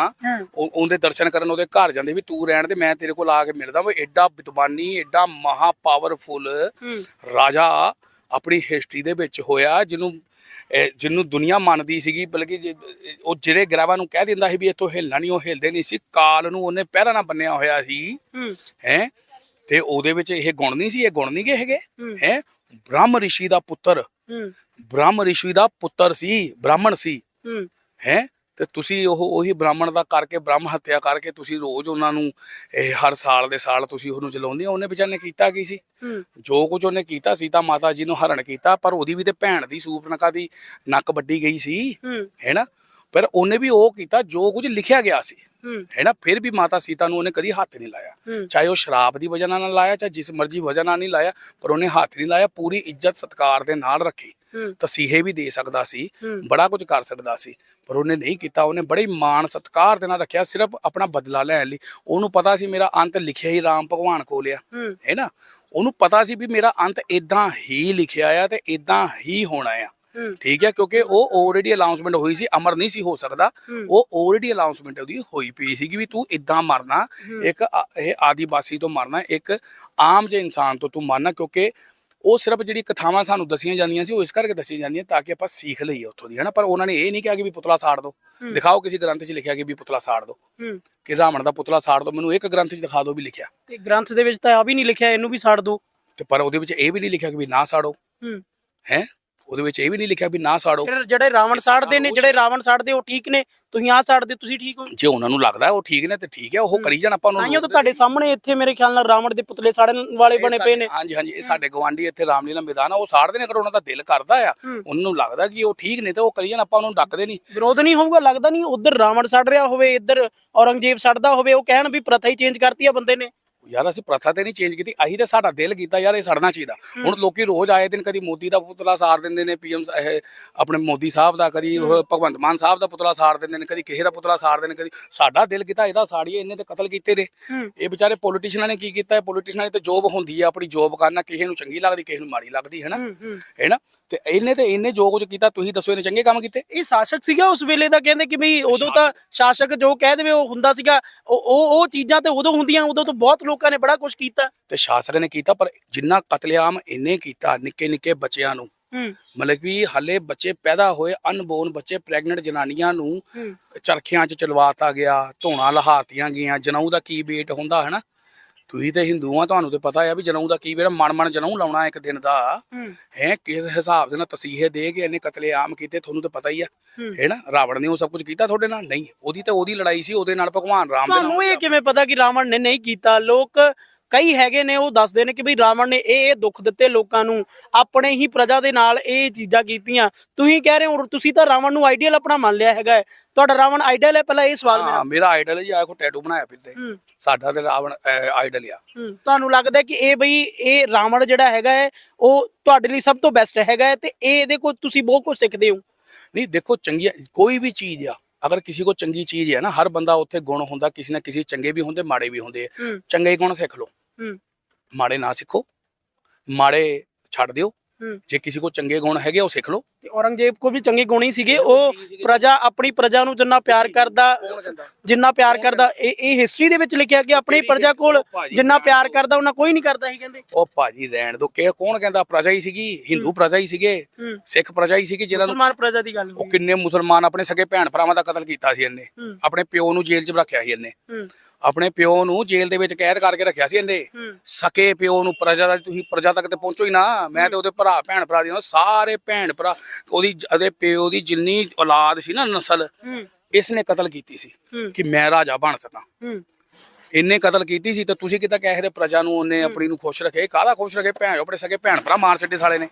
ਉਹਦੇ ਦਰਸ਼ਨ ਕਰਨ ਉਹਦੇ ਘਰ ਜਾਂਦੇ ਵੀ ਤੂੰ ਰਹਿਣ ਤੇ ਮੈਂ ਤੇਰੇ ਕੋਲ ਆ ਕੇ ਮਿਲਦਾ ਵਾ। ਐਡਾ ਵਿਦਵਾਨੀ ਐਡਾ ਮਹਾ ਪਾਵਰਫੁਲ ਰਾਜਾ ਆਪਣੀ ਹਿਸਟਰੀ ਦੇ ਵਿੱਚ ਹੋਇਆ ਜਿਹਨੂੰ ਇਹ ਜਿਹਨੂੰ ਦੁਨੀਆ ਮੰਨਦੀ ਸੀਗੀ ਬਲਕਿ ਉਹ ਜਿਹੜੇ ਗ੍ਰਹਿਵਾਂ ਨੂੰ ਕਹਿ ਦਿੰਦਾ ਸੀ ਵੀ ਇੱਥੋਂ ਹਿੱਲਣਾ ਨਹੀਂ ਉਹ ਹਿਲਦੇ ਨਹੀਂ ਸੀ। ਕਾਲ ਨੂੰ ਉਹਨੇ ਪਹਿਰਾ ਨਾ ਬੰਨਿਆ ਹੋਇਆ ਸੀ। ਹੈ? ਤੇ ਉਹਦੇ ਵਿੱਚ ਇਹ ਗੁਣ ਨਹੀਂ ਸੀ ਇਹ ਗੁਣ ਨਹੀਂ ਗੇ ਹੈਗੇ? ਹੂੰ। ਬ੍ਰਹਮ ਰਿਸ਼ੀ ਦਾ ਪੁੱਤਰ। ਬ੍ਰਹਮ ਰਿਸ਼ੀ ਦਾ ਪੁੱਤਰ ਸੀ ਬ੍ਰਾਹਮਣ ਸੀ। ਹੂੰ। ਤੇ ਤੁਸੀਂ ਉਹ ਉਹੀ ਬ੍ਰਾਹਮਣ ਦਾ ਕਰਕੇ ਬ੍ਰਹਮ ਹੱਤਿਆ ਕਰਕੇ ਤੁਸੀਂ ਰੋਜ਼ ਉਹਨਾਂ ਨੂੰ ਇਹ ਹਰ ਸਾਲ ਦੇ ਸਾਲ ਤੁਸੀਂ ਉਹਨੂੰ ਜਲਾਉਂਦੇ ਹੋ ਉਹਨੇ ਵਿਚਾਰ ਨੇ ਕੀਤਾ ਕੀ ਸੀ? ਜੋ ਕੁਝ ਉਹਨੇ ਕੀਤਾ ਸੀਤਾ ਮਾਤਾ ਜੀ ਨੂੰ ਹਰਨ ਕੀਤਾ ਪਰ ਉਹਦੀ ਵੀ ਤੇ ਭੈਣ ਦੀ ਸੂਪਨਕਾ ਦੀ ਨੱਕ ਵੱਡੀ ਗਈ ਸੀ। ਹੈਨਾ? ਪਰ ਉਹਨੇ ਵੀ ਉਹ ਕੀਤਾ ਜੋ ਕੁਝ ਲਿਖਿਆ ਗਿਆ ਸੀ। ਹੂੰ। ਹੈਨਾ ਫਿਰ ਵੀ ਮਾਤਾ ਸੀਤਾ ਨੂੰ ਉਹਨੇ ਕਦੀ ਹੱਥ ਨਹੀਂ ਲਾਇਆ। ਚਾਹੇ ਉਹ ਸ਼ਰਾਬ ਦੀ ਵਜ੍ਹਾ ਨਾਲ ਲਾਇਆ ਚਾਹੇ ਜਿਸ ਮਰਜ਼ੀ ਵਜ੍ਹਾ ਨਾਲ ਨਹੀਂ ਲਾਇਆ ਪਰ ਉਹਨੇ ਹੱਥ ਨਹੀਂ ਲਾਇਆ ਪੂਰੀ ਇੱਜ਼ਤ ਸਤਕਾਰ ਦੇ ਨਾਲ ਰੱਖੀ। ਤਸੀਹੇ ਵੀ ਦੇ ਸਕਦਾ ਸੀ। ਬੜਾ ਕੁਝ ਕਰ ਸਕਦਾ ਸੀ ਪਰ ਉਹਨੇ ਨਹੀਂ ਕੀਤਾ। ਉਹਨੇ ਬੜੀ ਮਾਣ ਸਤਕਾਰ ਦੇ ਨਾਲ ਰੱਖਿਆ ਸਿਰਫ ਆਪਣਾ ਬਦਲਾ ਲੈਣ ਲਈ। ਉਹਨੂੰ ਪਤਾ ਸੀ ਮੇਰਾ ਅੰਤ ਲਿਖਿਆ ਹੀ ਰਾਮ ਭਗਵਾਨ ਕੋਲ ਆ। ਹੂੰ। ਨਾ? ਉਹਨੂੰ ਪਤਾ ਸੀ ਵੀ ਮੇਰਾ ਅੰਤ ਇਦਾਂ ਹੀ ਲਿਖਿਆ ਆ ਤੇ ਇਦਾਂ ਹੀ ਹੋਣਾ ਆ। ਠੀਕ ਹੈ ਕਿਉਂਕਿ ਉਹ ਆਲਰੇਡੀ ਅਨਾਉਂਸਮੈਂਟ ਹੋਈ ਸੀ ਅਮਰ ਨਹੀਂ ਸੀ ਹੋ ਸਕਦਾ। ਉਹ ਆਲਰੇਡੀ ਅਨਾਉਂਸਮੈਂਟ ਉਹਦੀ ਹੋਈ ਪਈ ਸੀ ਕਿ ਵੀ ਤੂੰ ਇਦਾਂ ਮਰਨਾ ਇੱਕ ਇਹ ਆਦੀਵਾਸੀ ਤੋਂ ਮਰਨਾ ਇੱਕ ਆਮ ਜਿਹੇ ਇਨਸਾਨ ਤੋਂ ਤੂੰ ਮਰਨਾ ਕਿਉਂਕਿ ਉਹ ਸਿਰਫ ਜਿਹੜੀ ਕਥਾਵਾਂ ਸਾਨੂੰ ਦਸੀਆਂ ਜਾਂਦੀਆਂ ਸੀ ਉਹ ਇਸ ਕਰਕੇ ਦਸੀ ਜਾਂਦੀਆਂ ਤਾਂ ਕਿ ਆਪਾਂ ਸਿੱਖ ਲਈਏ ਉੱਥੋਂ ਦੀ ਹਨਾ? ਪਰ ਉਹਨਾਂ ਨੇ ਇਹ ਨਹੀਂ ਕਿਹਾ ਕਿ ਵੀ ਪੁਤਲਾ ਸਾੜ ਦਿਓ ਦਿਖਾਓ ਕਿਸੇ ਗ੍ਰੰਥ 'ਚ ਲਿਖਿਆ ਕਿ ਵੀ ਪੁਤਲਾ ਸਾੜ ਦਿਓ ਕਿ ਰਾਵਣ ਦਾ ਪੁਤਲਾ ਸਾੜ ਦਿਓ ਮੈਨੂੰ ਇੱਕ ਗ੍ਰੰਥ 'ਚ ਦਿਖਾ ਦਿਓ ਵੀ ਲਿਖਿਆ। ਤੇ ਗ੍ਰੰਥ ਦੇ ਵਿੱਚ ਤਾਂ ਆ ਵੀ ਨਹੀਂ ਲਿਖਿਆ ਇਹਨੂੰ ਵੀ ਸਾੜ ਦੋ। ਤੇ ਪਰ ਉਹਦੇ ਵਿੱਚ ਇਹ ਵੀ ਨਹੀਂ ਲਿਖਿਆ ਕਿ ਵੀ ਨਾ ਸਾੜੋ। ਹੈ? ਉਹਦੇ ਵਿੱਚ ਇਹ ਵੀ ਨਹੀਂ ਲਿਖਿਆ ਵੀ ਨਾ ਸਾੜੋ। ਫਿਰ ਜਿਹੜੇ ਰਾਵਣ ਸਾੜਦੇ ਨੇ ਜਿਹੜੇ ਰਾਵਣ ਸਾੜਦੇ ਉਹ ਠੀਕ ਨੇ? ਤੁਸੀਂ ਆ ਸਾੜਦੇ ਤੁਸੀਂ ਠੀਕ ਹੋ? ਜੇ ਉਹਨਾਂ ਨੂੰ ਲੱਗਦਾ ਉਹ ਠੀਕ ਨੇ ਤੇ ਠੀਕ ਹੈ ਉਹ ਕਰੀ ਜਾਣ ਆਪਾਂ ਉਹਨਾਂ ਤਾਂ ਤੁਹਾਡੇ ਸਾਹਮਣੇ ਇੱਥੇ ਮੇਰੇ ਖਿਆਲ ਨਾਲ ਰਾਵਣ ਦੇ ਪੁਤਲੇ ਸਾੜਨ ਵਾਲੇ ਬਣੇ ਪਏ ਨੇ। ਹਾਂਜੀ ਹਾਂਜੀ ਇਹ ਸਾਡੇ ਗਵਾਂਢੀ ਇੱਥੇ ਰਾਮਲੀਲਾ ਮੈਦਾਨ ਆ ਉਹ ਸਾੜਦੇ ਨੇ ਕਰ ਉਹਨਾਂ ਦਾ ਦਿਲ ਕਰਦਾ ਆ। ਉਹਨਾਂ ਨੂੰ ਲੱਗਦਾ ਕਿ ਉਹ ਠੀਕ ਨੇ ਤੇ ਉਹ ਕਰੀ ਜਾਣ ਆਪਾਂ ਉਹਨਾਂ ਨੂੰ ਡੱਕਦੇ ਨਹੀਂ। ਵਿਰੋਧ ਨਹੀਂ ਹੋਊਗਾ ਲੱਗਦਾ ਨਹੀਂ ਉਧਰ ਰਾਵਣ ਸੜ ਰਿਹਾ ਹੋਵੇ ਇੱਧਰ ਔਰੰਗਜ਼ੇਬ ਸੜਦਾ ਹੋਵੇ ਉਹ ਕਹਿਣ ਵੀ ਪ੍ਰਥਾ ਹੀ ਚੇਂਜ ਕਰਤੀ ਆ ਬੰਦੇ ਨੇ। ਯਾਰ ਅਸੀਂ ਪ੍ਰਥਾ ਤੇ ਨਹੀਂ ਚੇਂਜ ਕੀਤੀ ਅਹੀ ਤੇ ਸਾਡਾ ਦਿਲ ਕੀਤਾ ਯਾਰ ਇਹ ਸੜਨਾ ਚਾਹੀਦਾ। ਹੁਣ ਲੋਕੀ ਰੋਜ਼ ਆਏ ਦਿਨ ਕਦੀ ਮੋਦੀ ਦਾ ਪੁਤਲਾ ਸਾੜ ਦਿੰਦੇ ਨੇ ਪੀਐਮ ਆਪਣੇ ਮੋਦੀ ਸਾਹਿਬ ਦਾ ਕਦੀ ਭਗਵੰਤ ਮਾਨ ਸਾਹਿਬ ਦਾ ਪੁਤਲਾ ਸਾੜ ਦਿੰਦੇ ਨੇ ਕਦੀ ਕਿਸੇ ਦਾ ਪੁਤਲਾ ਸਾੜ ਦਿੰਦੇ ਨੇ ਕਦੀ ਸਾਡਾ ਦਿਲ ਕੀਤਾ ਇਹਦਾ ਸਾੜੀਏ ਇਹਨੇ ਤੇ ਕਤਲ ਕੀਤੇ ਨੇ। ਹੂੰ। ਇਹ ਵਿਚਾਰੇ ਪੋਲੀਟੀਸ਼ੀਅਨਾਂ ਨੇ ਕੀ ਕੀਤਾ ਹੈ ਪੋਲੀਟੀਸ਼ੀਅਨਾਂ ਦੀ ਤੇ ਜੋਬ ਹੁੰਦੀ ਆ ਆਪਣੀ ਜੋਬ ਕਰਨਾ ਕਿਸੇ ਨੂੰ ਚੰਗੀ ਲੱਗਦੀ ਕਿਸੇ ਨੂੰ ਮਾੜੀ ਲੱਗਦੀ ਹੈ ਨਾ? ਹੂੰ ਹੂੰ। ਹੈ ਨਾ? ਤੇ ਇਹਨੇ ਤੇ ਇਹਨੇ ਜੋ ਕੁਝ ਕੀਤਾ ਤੁਸੀਂ ਦੱਸੋ ਇਹਨੇ ਚੰਗੇ ਕੰਮ ਕੀਤੇ? ਇਹ ਸ਼ਾਸਕ ਸੀਗਾ ਉਸ ਵੇਲੇ ਦਾ ਕਹਿੰਦੇ ਕਿ ਵੀ ਉਦੋਂ ਤਾਂ ਸ਼ਾਸਕ ਜੋ ਕਹਿ ਦੇਵੇ ਉਹ ਹੁੰਦਾ ਸੀਗਾ। ਉਹ ਉਹ ਚੀਜ਼ਾਂ ਤੇ ਉਦੋਂ ਹੁੰਦੀਆਂ ਉਦੋਂ ਤਾਂ ਬਹੁਤ ਲੋਕਾਂ ਨੇ ਬੜਾ ਕੁਝ ਕੀਤਾ। ਤੇ ਸ਼ਾਸਕ ਨੇ ਕੀਤਾ ਪਰ ਜਿੰਨਾ ਕਤਲੇਆਮ ਇਹਨੇ ਕੀਤਾ ਨਿੱਕੇ ਨਿੱਕੇ ਬੱਚਿਆਂ ਨੂੰ। ਮਤਲਬ ਕਿ ਹੱਲੇ ਬੱਚੇ ਪੈਦਾ ਹੋਏ ਅਨਬੋਰਨ ਬੱਚੇ ਪ੍ਰੈਗਨੈਂਟ ਜਨਾਨੀਆਂ ਨੂੰ ਚਰਖਿਆਂ 'ਚ ਚਲਵਾਤਾ ਗਿਆ ਧੋਣਾ ਲਹਾਤੀਆਂ ਗਈਆਂ ਜਨਊ ਦਾ ਕੀ ਵੇਟ ਹੁੰਦਾ ਹੈ ਨਾ ਤੁਸੀਂ ਤੇ ਹਿੰਦੂ ਆ ਤੁਹਾਨੂੰ ਤੇ ਪਤਾ ਆ ਵੀ ਜਨਊ ਦਾ ਕੀ ਵੇਟ ਮਨ ਮਨ ਜਨਊ ਲਾਉਣਾ ਇੱਕ ਦਿਨ ਦਾ। ਹੂੰ। ਕਿਸ ਹਿਸਾਬ ਦੇ ਨਾਲ ਤਸੀਹੇ ਦੇ ਕੇ ਇਹਨੇ ਕਤਲੇਆਮ ਕੀਤੇ ਤੁਹਾਨੂੰ ਤਾਂ ਪਤਾ ਹੀ ਆ। ਹੈ। ਨਾ? ਰਾਵਣ ਨੇ ਉਹ ਸਭ ਕੁਝ ਕੀਤਾ ਤੁਹਾਡੇ ਨਾਲ? ਨਹੀਂ ਉਹਦੀ ਤਾਂ ਉਹਦੀ ਲੜਾਈ ਸੀ ਉਹਦੇ ਨਾਲ ਭਗਵਾਨ ਰਾਮ ਦੇ ਨਾਲ ਤੁਹਾਨੂੰ ਇਹ ਕਿਵੇਂ ਪਤਾ ਕਿ ਰਾਵਣ ਨੇ ਨਹੀਂ ਕੀਤਾ? ਲੋਕ ਕਈ ਹੈਗੇ ਨੇ ਉਹ ਦੱਸਦੇ ਨੇ ਕਿ ਵੀ ਰਾਵਣ ਨੇ ਇਹ ਇਹ ਦੁੱਖ ਦਿੱਤੇ ਲੋਕਾਂ ਨੂੰ ਆਪਣੇ ਹੀ ਪ੍ਰਜਾ ਦੇ ਨਾਲ ਇਹ ਚੀਜ਼ਾਂ ਕੀਤੀਆਂ। ਤੁਸੀਂ ਕਹਿ ਰਹੇ ਹੋ ਤੁਸੀਂ ਤਾਂ ਰਾਵਣ ਨੂੰ ਆਈਡੀਅਲ ਆਪਣਾ ਮੰਨ ਲਿਆ ਹੈਗਾ ਹੈ। ਤੁਹਾਡਾ ਰਾਵਣ ਆਈਡੀਅਲ ਹੈ ਪਹਿਲਾਂ ਇਹ ਸਵਾਲ ਮੇਰਾ। ਹਾਂ ਮੇਰਾ ਆਈਡਲ ਜੀ ਆ ਕੋ ਟੈਟੂ ਬਣਾਇਆ ਫਿਰਦੇ। ਹੂੰ। ਸਾਡਾ ਤੇ ਰਾਵਣ ਆਈਡਲ ਆ। ਹੂੰ ਤੁਹਾਨੂੰ ਲੱਗਦਾ ਹੈ ਕਿ ਇਹ ਬਈ ਇਹ ਰਾਵਣ ਜਿਹੜਾ ਹੈਗਾ ਹੈ ਉਹ ਤੁਹਾਡੇ ਲਈ ਸਭ ਤੋਂ ਬੈਸਟ ਹੈਗਾ ਹੈ ਤੇ ਇਹ ਇਹਦੇ ਕੋਲ ਤੁਸੀਂ ਬਹੁਤ ਕੁਝ ਸਿੱਖਦੇ ਹੋ। ਨਹੀਂ ਦੇਖੋ ਚੰਗੀ ਕੋਈ ਵੀ ਚੀਜ਼ ਆ ਅਗਰ ਕਿਸੇ ਕੋ ਚੰਗੀ ਚੀਜ਼ ਹੈ ਨਾ ਹਰ ਬੰਦਾ ਉੱਥੇ ਗੁਣ ਹੁੰਦਾ ਕਿਸੇ ਨਾ ਕਿਸੇ ਚੰਗੇ ਵੀ ਹੁੰਦੇ ਮਾੜੇ ਵੀ ਹੁੰਦੇ। ਹੂੰ। ਚੰਗੇ ਗੁਣ ਸਿੱਖ ਲਓ। ਹੂੰ। ਮਾੜੇ ਨਾ ਸਿੱਖੋ ਮਾੜੇ ਛੱਡ ਦਿਓ। ਜੇ ਕਿਸੇ ਕੋ ਚੰਗੇ ਗੁਣ ਹੈਗੇ ਉਹ ਸਿੱਖ ਲਓ। ਤੇ ਔਰੰਗਜ਼ੇਬ ਕੋਲ ਵੀ ਚੰਗੇ ਗੁਣ ਹੀ ਸੀਗੇ। ਉਹ ਪ੍ਰਜਾ ਆਪਣੀ ਪ੍ਰਜਾ ਨੂੰ ਜਿੰਨਾ ਪਿਆਰ ਕਰਦਾ ਜਿੰਨਾ ਪਿਆਰ ਕਰਦਾ ਇਹ ਇਹ ਹਿਸਟਰੀ ਦੇ ਵਿੱਚ ਲਿਖਿਆ ਕਿ ਆਪਣੀ ਪ੍ਰਜਾ ਕੋਲ ਜਿੰਨਾ ਪਿਆਰ ਕਰਦਾ ਉਹਨਾਂ ਕੋਈ ਨਹੀਂ ਕਰਦਾ ਸੀ ਕਹਿੰਦੇ। ਉਹ ਭਾਜੀ ਰਹਿਣ ਦੋ ਕਿ ਕੌਣ ਕਹਿੰਦਾ? ਪ੍ਰਜਾ ਹੀ ਸੀਗੀ ਹਿੰਦੂ ਪ੍ਰਜਾ ਹੀ ਸੀਗੇ ਸਿੱਖ ਪ੍ਰਜਾ ਹੀ ਸੀਗੀ ਜਿਹਨਾਂ ਨੂੰ ਮੁਸਲਮਾਨ ਪ੍ਰਜਾ ਦੀ ਗੱਲ ਉਹ ਕਿੰਨੇ ਮੁਸਲਮਾਨ ਆਪਣੇ ਸਕੇ ਭੈਣ ਭਰਾਵਾਂ ਦਾ ਕਤਲ ਕੀਤਾ ਸੀ ਇਹਨੇ। ਆਪਣੇ ਪਿਓ ਨੂੰ ਜੇਲ੍ਹ 'ਚ ਰੱਖਿਆ ਸੀ ਇਹਨੇ। ਆਪਣੇ ਪਿਓ ਨੂੰ ਜੇਲ੍ਹ ਦੇ ਵਿੱਚ ਕੈਦ ਕਰਕੇ ਰੱਖਿਆ ਸੀ ਇਹਨੇ। ਸਕੇ ਪਿਓ ਨੂੰ ਪ੍ਰਜਾ ਦਾ ਤੁਸੀਂ ਪ੍ਰਜਾ ਤੱਕ ਤੇ ਪਹੁੰਚੋ ਹੀ ਨਾ। ਮੈਂ ਤੇ ਉਹਦੇ ਭਰਾ ਭੈਣ ਭਰਾ ਦੀ ਸਾਰੇ ਭੈਣ ਭਰਾ ਉਹਦੀ ਉਹਦੇ ਪਿਓ ਦੀ ਜਿੰਨੀ ਔਲਾਦ ਸੀ ਨਾ ਨਸਲ ਇਸ ਨੇ ਕਤਲ ਕੀਤੀ ਸੀ ਕਿ ਮੈਂ ਰਾਜਾ ਬਣ ਸਕਾਂ। ਇੰਨੇ ਕਤਲ ਕੀਤੀ ਸੀ ਤੇ ਤੁਸੀਂ ਕਿਤਾ ਕਹੇ ਦੇ ਪ੍ਰਜਾ ਨੂੰ ਉਹਨੇ ਆਪਣੀ ਨੂੰ ਖੁਸ਼ ਰੱਖੇ? ਕਾਹਦਾ ਖੁਸ਼ ਰੱਖੇ? ਭੈਣ ਆਪਣੇ ਸਕੇ ਭੈਣ ਭਰਾ ਮਾਰ ਛੱਡੇ ਸਾਲੇ ਨੇ।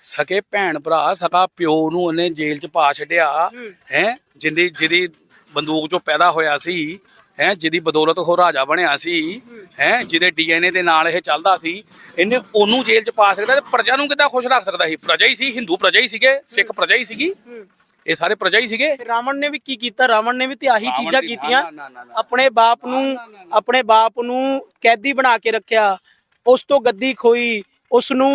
ਸਕੇ ਭੈਣ ਭਰਾ ਸਕਾ ਪਿਓ ਨੂੰ ਉਹਨੇ ਜੇਲ੍ਹ 'ਚ ਪਾ ਛੱਡਿਆ। ਹੂੰ। ਹੈ? ਜਿੰਦੀ ਜਿਹਦੀ ਬੰਦੂਕ 'ਚੋਂ ਪੈਦਾ ਹੋਇਆ ਸੀ ਹੈ ਜਿਹਦੀ ਬਦੌਲਤ ਉਹ ਰਾਜਾ ਬਣਿਆ ਸੀ ਹੈ ਜਿਹਦੇ ਡੀਐਨਏ ਦੇ ਨਾਲ ਇਹ ਚੱਲਦਾ ਸੀ ਇਹਨੇ ਉਹਨੂੰ ਜੇਲ੍ਹ 'ਚ ਪਾ ਸਕਦਾ ਤੇ ਪ੍ਰਜਾ ਨੂੰ ਕਿੱਦਾਂ ਖੁਸ਼ ਰੱਖ ਸਕਦਾ ਸੀ? ਪ੍ਰਜਾ ਹੀ ਸੀ ਹਿੰਦੂ ਪ੍ਰਜਾ ਹੀ ਸੀਗੇ ਸਿੱਖ ਪ੍ਰਜਾ ਹੀ ਸੀਗੀ ਇਹ ਸਾਰੇ ਪ੍ਰਜਾ ਹੀ ਸੀਗੇ। ਰਾਵਣ ਨੇ ਵੀ ਕੀ ਕੀਤਾ? ਰਾਵਣ ਨੇ ਵੀ ਤੇ ਆਹੀ ਚੀਜ਼ਾਂ ਕੀਤੀਆਂ। ਆਪਣੇ ਬਾਪ ਨੂੰ ਆਪਣੇ ਬਾਪ ਨੂੰ ਕੈਦੀ ਬਣਾ ਕੇ ਰੱਖਿਆ। ਉਸ ਤੋਂ ਗੱਦੀ ਖੋਈ। ਉਸ ਨੂੰ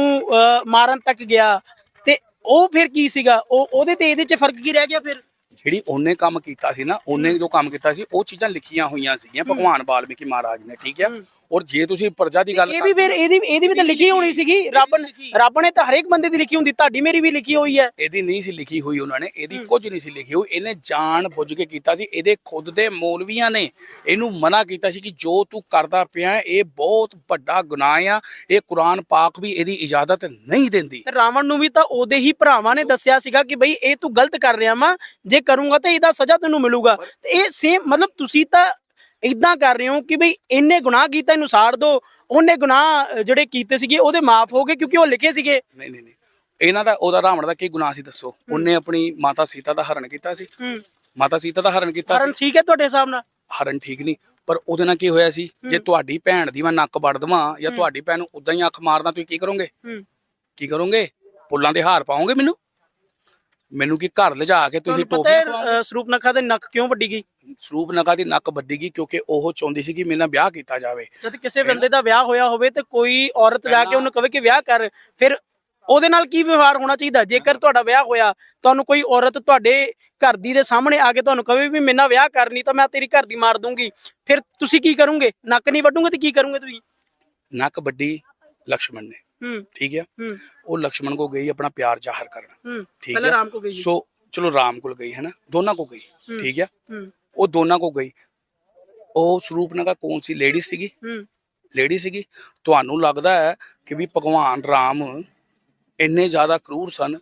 ਮਾਰਨ ਤੱਕ ਗਿਆ। ਤੇ ਉਹ ਫਿਰ ਕੀ ਸੀਗਾ? ਉਹ ਉਹਦੇ ਤੇ ਇਹਦੇ ਚ ਫ਼ਰਕ ਕੀ ਰਹਿ ਗਿਆ ਫਿਰ? ਜਿਹੜੀ ਉਹਨੇ ਕੰਮ ਕੀਤਾ ਸੀ ਨਾ ਉਹਨੇ ਜੋ ਕੰਮ ਕੀਤਾ ਸੀ ਉਹ ਚੀਜ਼ਾਂ ਲਿਖੀਆਂ ਹੋਈਆਂ ਸੀਗੀਆਂ ਭਗਵਾਨ ਵਾਲਮੀਕੀ ਮਹਾਰਾਜ ਨੇ ਠੀਕ ਹੈ। ਔਰ ਜੇ ਤੁਸੀਂ ਪ੍ਰਜਾ ਦੀ ਗੱਲ ਇਹ ਵੀ ਫਿਰ ਇਹਦੀ ਇਹਦੀ ਵੀ ਤਾਂ ਲਿਖੀ ਹੋਣੀ ਸੀਗੀ। ਰੱਬ ਰੱਬ ਨੇ ਤਾਂ ਹਰੇਕ ਬੰਦੇ ਦੀ ਲਿਖੀ ਹੁੰਦੀ ਤੁਹਾਡੀ ਮੇਰੀ ਵੀ ਲਿਖੀ ਹੋਈ ਹੈ। ਇਹਦੀ ਨਹੀਂ ਸੀ ਲਿਖੀ ਹੋਈ ਉਹਨਾਂ ਨੇ ਇਹਦੀ ਕੁਝ ਨਹੀਂ ਸੀ ਲਿਖੀ ਹੋਈ। ਇਹਨੇ ਜਾਣ ਬੁੱਝ ਕੇ ਕੀਤਾ ਸੀ ਇਹਦੇ ਖੁਦ ਦੇ ਮੌਲਵੀਆਂ ਨੇ ਇਹਨੂੰ ਮਨਾ ਕੀਤਾ ਸੀ ਕਿ ਜੋ ਤੂੰ ਕਰਦਾ ਪਿਆ ਇਹ ਬਹੁਤ ਵੱਡਾ ਗੁਨਾਹ ਆ ਇਹ ਕੁਰਾਨ ਪਾਕ ਵੀ ਇਹਦੀ ਇਜਾਜ਼ਤ ਨਹੀਂ ਦਿੰਦੀ। ਤੇ ਰਾਵਣ ਨੂੰ ਵੀ ਤਾਂ ਉਹਦੇ ਹੀ ਭਰਾਵਾਂ ਨੇ ਦੱਸਿਆ ਸੀਗਾ ਕਿ ਬਈ ਇਹ ਤੂੰ ਗਲਤ ਕਰ ਰਿਹਾ ਵਾ ਜੇ ਕਰੂੰਗਾ ਤਾਂ ਇਹਦਾ ਸਜ਼ਾ ਤੈਨੂੰ ਮਿਲੂਗਾ। ਤੇ ਇਹ ਸੇਮ ਮਤਲਬ ਤੁਸੀਂ ਤਾਂ ਇਦਾਂ ਕਰ ਰਹੇ ਹੋ ਕਿ ਬਈ ਇਹਨੇ ਗੁਨਾਹ ਕੀਤਾ ਇਹਨੂੰ ਸਾੜ ਦੋ ਉਹਨੇ ਗੁਨਾਹ ਜਿਹੜੇ ਕੀਤੇ ਸੀਗੇ ਉਹਦੇ ਮਾਫ ਹੋ ਗਏ ਕਿਉਂਕਿ ਉਹ ਲਿਖੇ ਸੀਗੇ। ਨਹੀਂ ਨਹੀਂ ਨਹੀਂ। ਇਹਨਾਂ ਦਾ ਉਹਦਾ ਰਾਵਣ ਦਾ ਕੀ ਗੁਨਾਹ ਸੀ ਦੱਸੋ? ਉਹਨੇ ਆਪਣੀ ਮਾਤਾ ਸੀਤਾ ਦਾ ਹਰਨ ਕੀਤਾ ਸੀ? ਮਾਤਾ ਸੀਤਾ ਦਾ ਹਰਨ ਕੀਤਾ ਕਾਰਨ ਸੀ ਠੀਕ ਹੈ ਤੁਹਾਡੇ ਹਿਸਾਬ ਨਾਲ? ਹਰਨ ਠੀਕ ਨਹੀਂ ਪਰ ਉਹਦੇ ਨਾਲ ਕੀ ਹੋਇਆ ਸੀ? ਜੇ ਤੁਹਾਡੀ ਭੈਣ ਦੀ ਮੈਂ ਨੱਕ ਵੜ ਦਵਾਂ ਜਾਂ ਤੁਹਾਡੀ ਭੈਣ ਨੂੰ ਉਦਾਂ ਹੀ ਅੱਖ ਮਾਰਦਾ ਤੁਸੀਂ ਕੀ ਕਰੋਗੇ? ਕੀ ਕਰੋਗੇ? ਪੁੱਲਾਂ ਦੇ ਹਾਰ ਪਾਓਗੇ ਮੈਨੂੰ? ਮੈਨੂੰ ਕਿ ਘਰ ਲਿਜਾ ਕੇ ਤੁਸੀਂ ਟੋਪੀਆਂ ਪਵਾ ਪਤਾ ਸਰੂਪ ਨਖਾ ਦੇ ਨੱਕ ਕਿਉਂ ਵੱਡੀ ਗਈ? ਸਰੂਪ ਨਗਾ ਦੀ ਨੱਕ ਵੱਡੀ ਗਈ ਕਿਉਂਕਿ ਉਹ ਚਾਹੁੰਦੀ ਸੀ ਕਿ ਮੇਰੇ ਨਾਲ ਵਿਆਹ ਕੀਤਾ ਜਾਵੇ। ਜਦ ਕਿਸੇ ਬੰਦੇ ਦਾ ਵਿਆਹ ਹੋਇਆ ਹੋਵੇ ਤੇ ਕੋਈ ਔਰਤ ਜਾ ਕੇ ਉਹਨੂੰ ਕਵੇ ਕਿ ਵਿਆਹ ਕਰ ਫਿਰ ਉਹਦੇ ਨਾਲ ਕੀ ਵਿਵਹਾਰ ਹੋਣਾ ਚਾਹੀਦਾ? ਜੇਕਰ ਤੁਹਾਡਾ ਵਿਆਹ ਹੋਇਆ ਤੁਹਾਨੂੰ ਕੋਈ ਔਰਤ ਤੁਹਾਡੇ ਘਰ ਦੀ ਦੇ ਸਾਹਮਣੇ ਆ ਕੇ ਤੁਹਾਨੂੰ ਕਵੇ ਵੀ ਮੇਰੇ ਨਾਲ ਵਿਆਹ ਕਰਨੀ ਤਾਂ ਮੈਂ ਤੇਰੀ ਘਰ ਦੀ ਮਾਰ ਦੂੰਗੀ। ਫਿਰ ਤੁਸੀਂ ਕੀ ਕਰੋਗੇ? ਨੱਕ ਨਹੀਂ ਵੱਢੋਗੇ ਤੇ ਕੀ ਕਰੋਗੇ ਤੁਸੀਂ? ਨੱਕ ਵੱਡੀ ਲਕਸ਼ਮਣ ਨੇ। ਠੀਕ ਹੈ। ਉਹ ਲਕਸ਼ਮਣ ਕੋ ਗਈ ਆਪਣਾ ਪਿਆਰ ਜ਼ਾਹਰ ਕਰਨ। ਠੀਕ ਹੈ। ਸੋ ਚਲੋ ਰਾਮ ਕੋਲ ਗਈ ਹੈ ਨਾ ਦੋਨਾਂ ਕੋ ਗਈ। ਠੀਕ ਹੈ। ਉਹ ਦੋਨਾਂ ਕੋ ਗਈ। ਉਹ ਸਰੂਪ ਨਗਾ ਕੌਣ ਸੀ? ਲੇਡੀ ਸੀਗੀ। ਲੇਡੀ ਸੀਗੀ। ਤੁਹਾਨੂੰ ਲੱਗਦਾ ਹੈ ਕਿ ਵੀ ਭਗਵਾਨ ਰਾਮ ਇੰਨੇ ਜ਼ਿਆਦਾ ਕਰੂਰ ਸਨ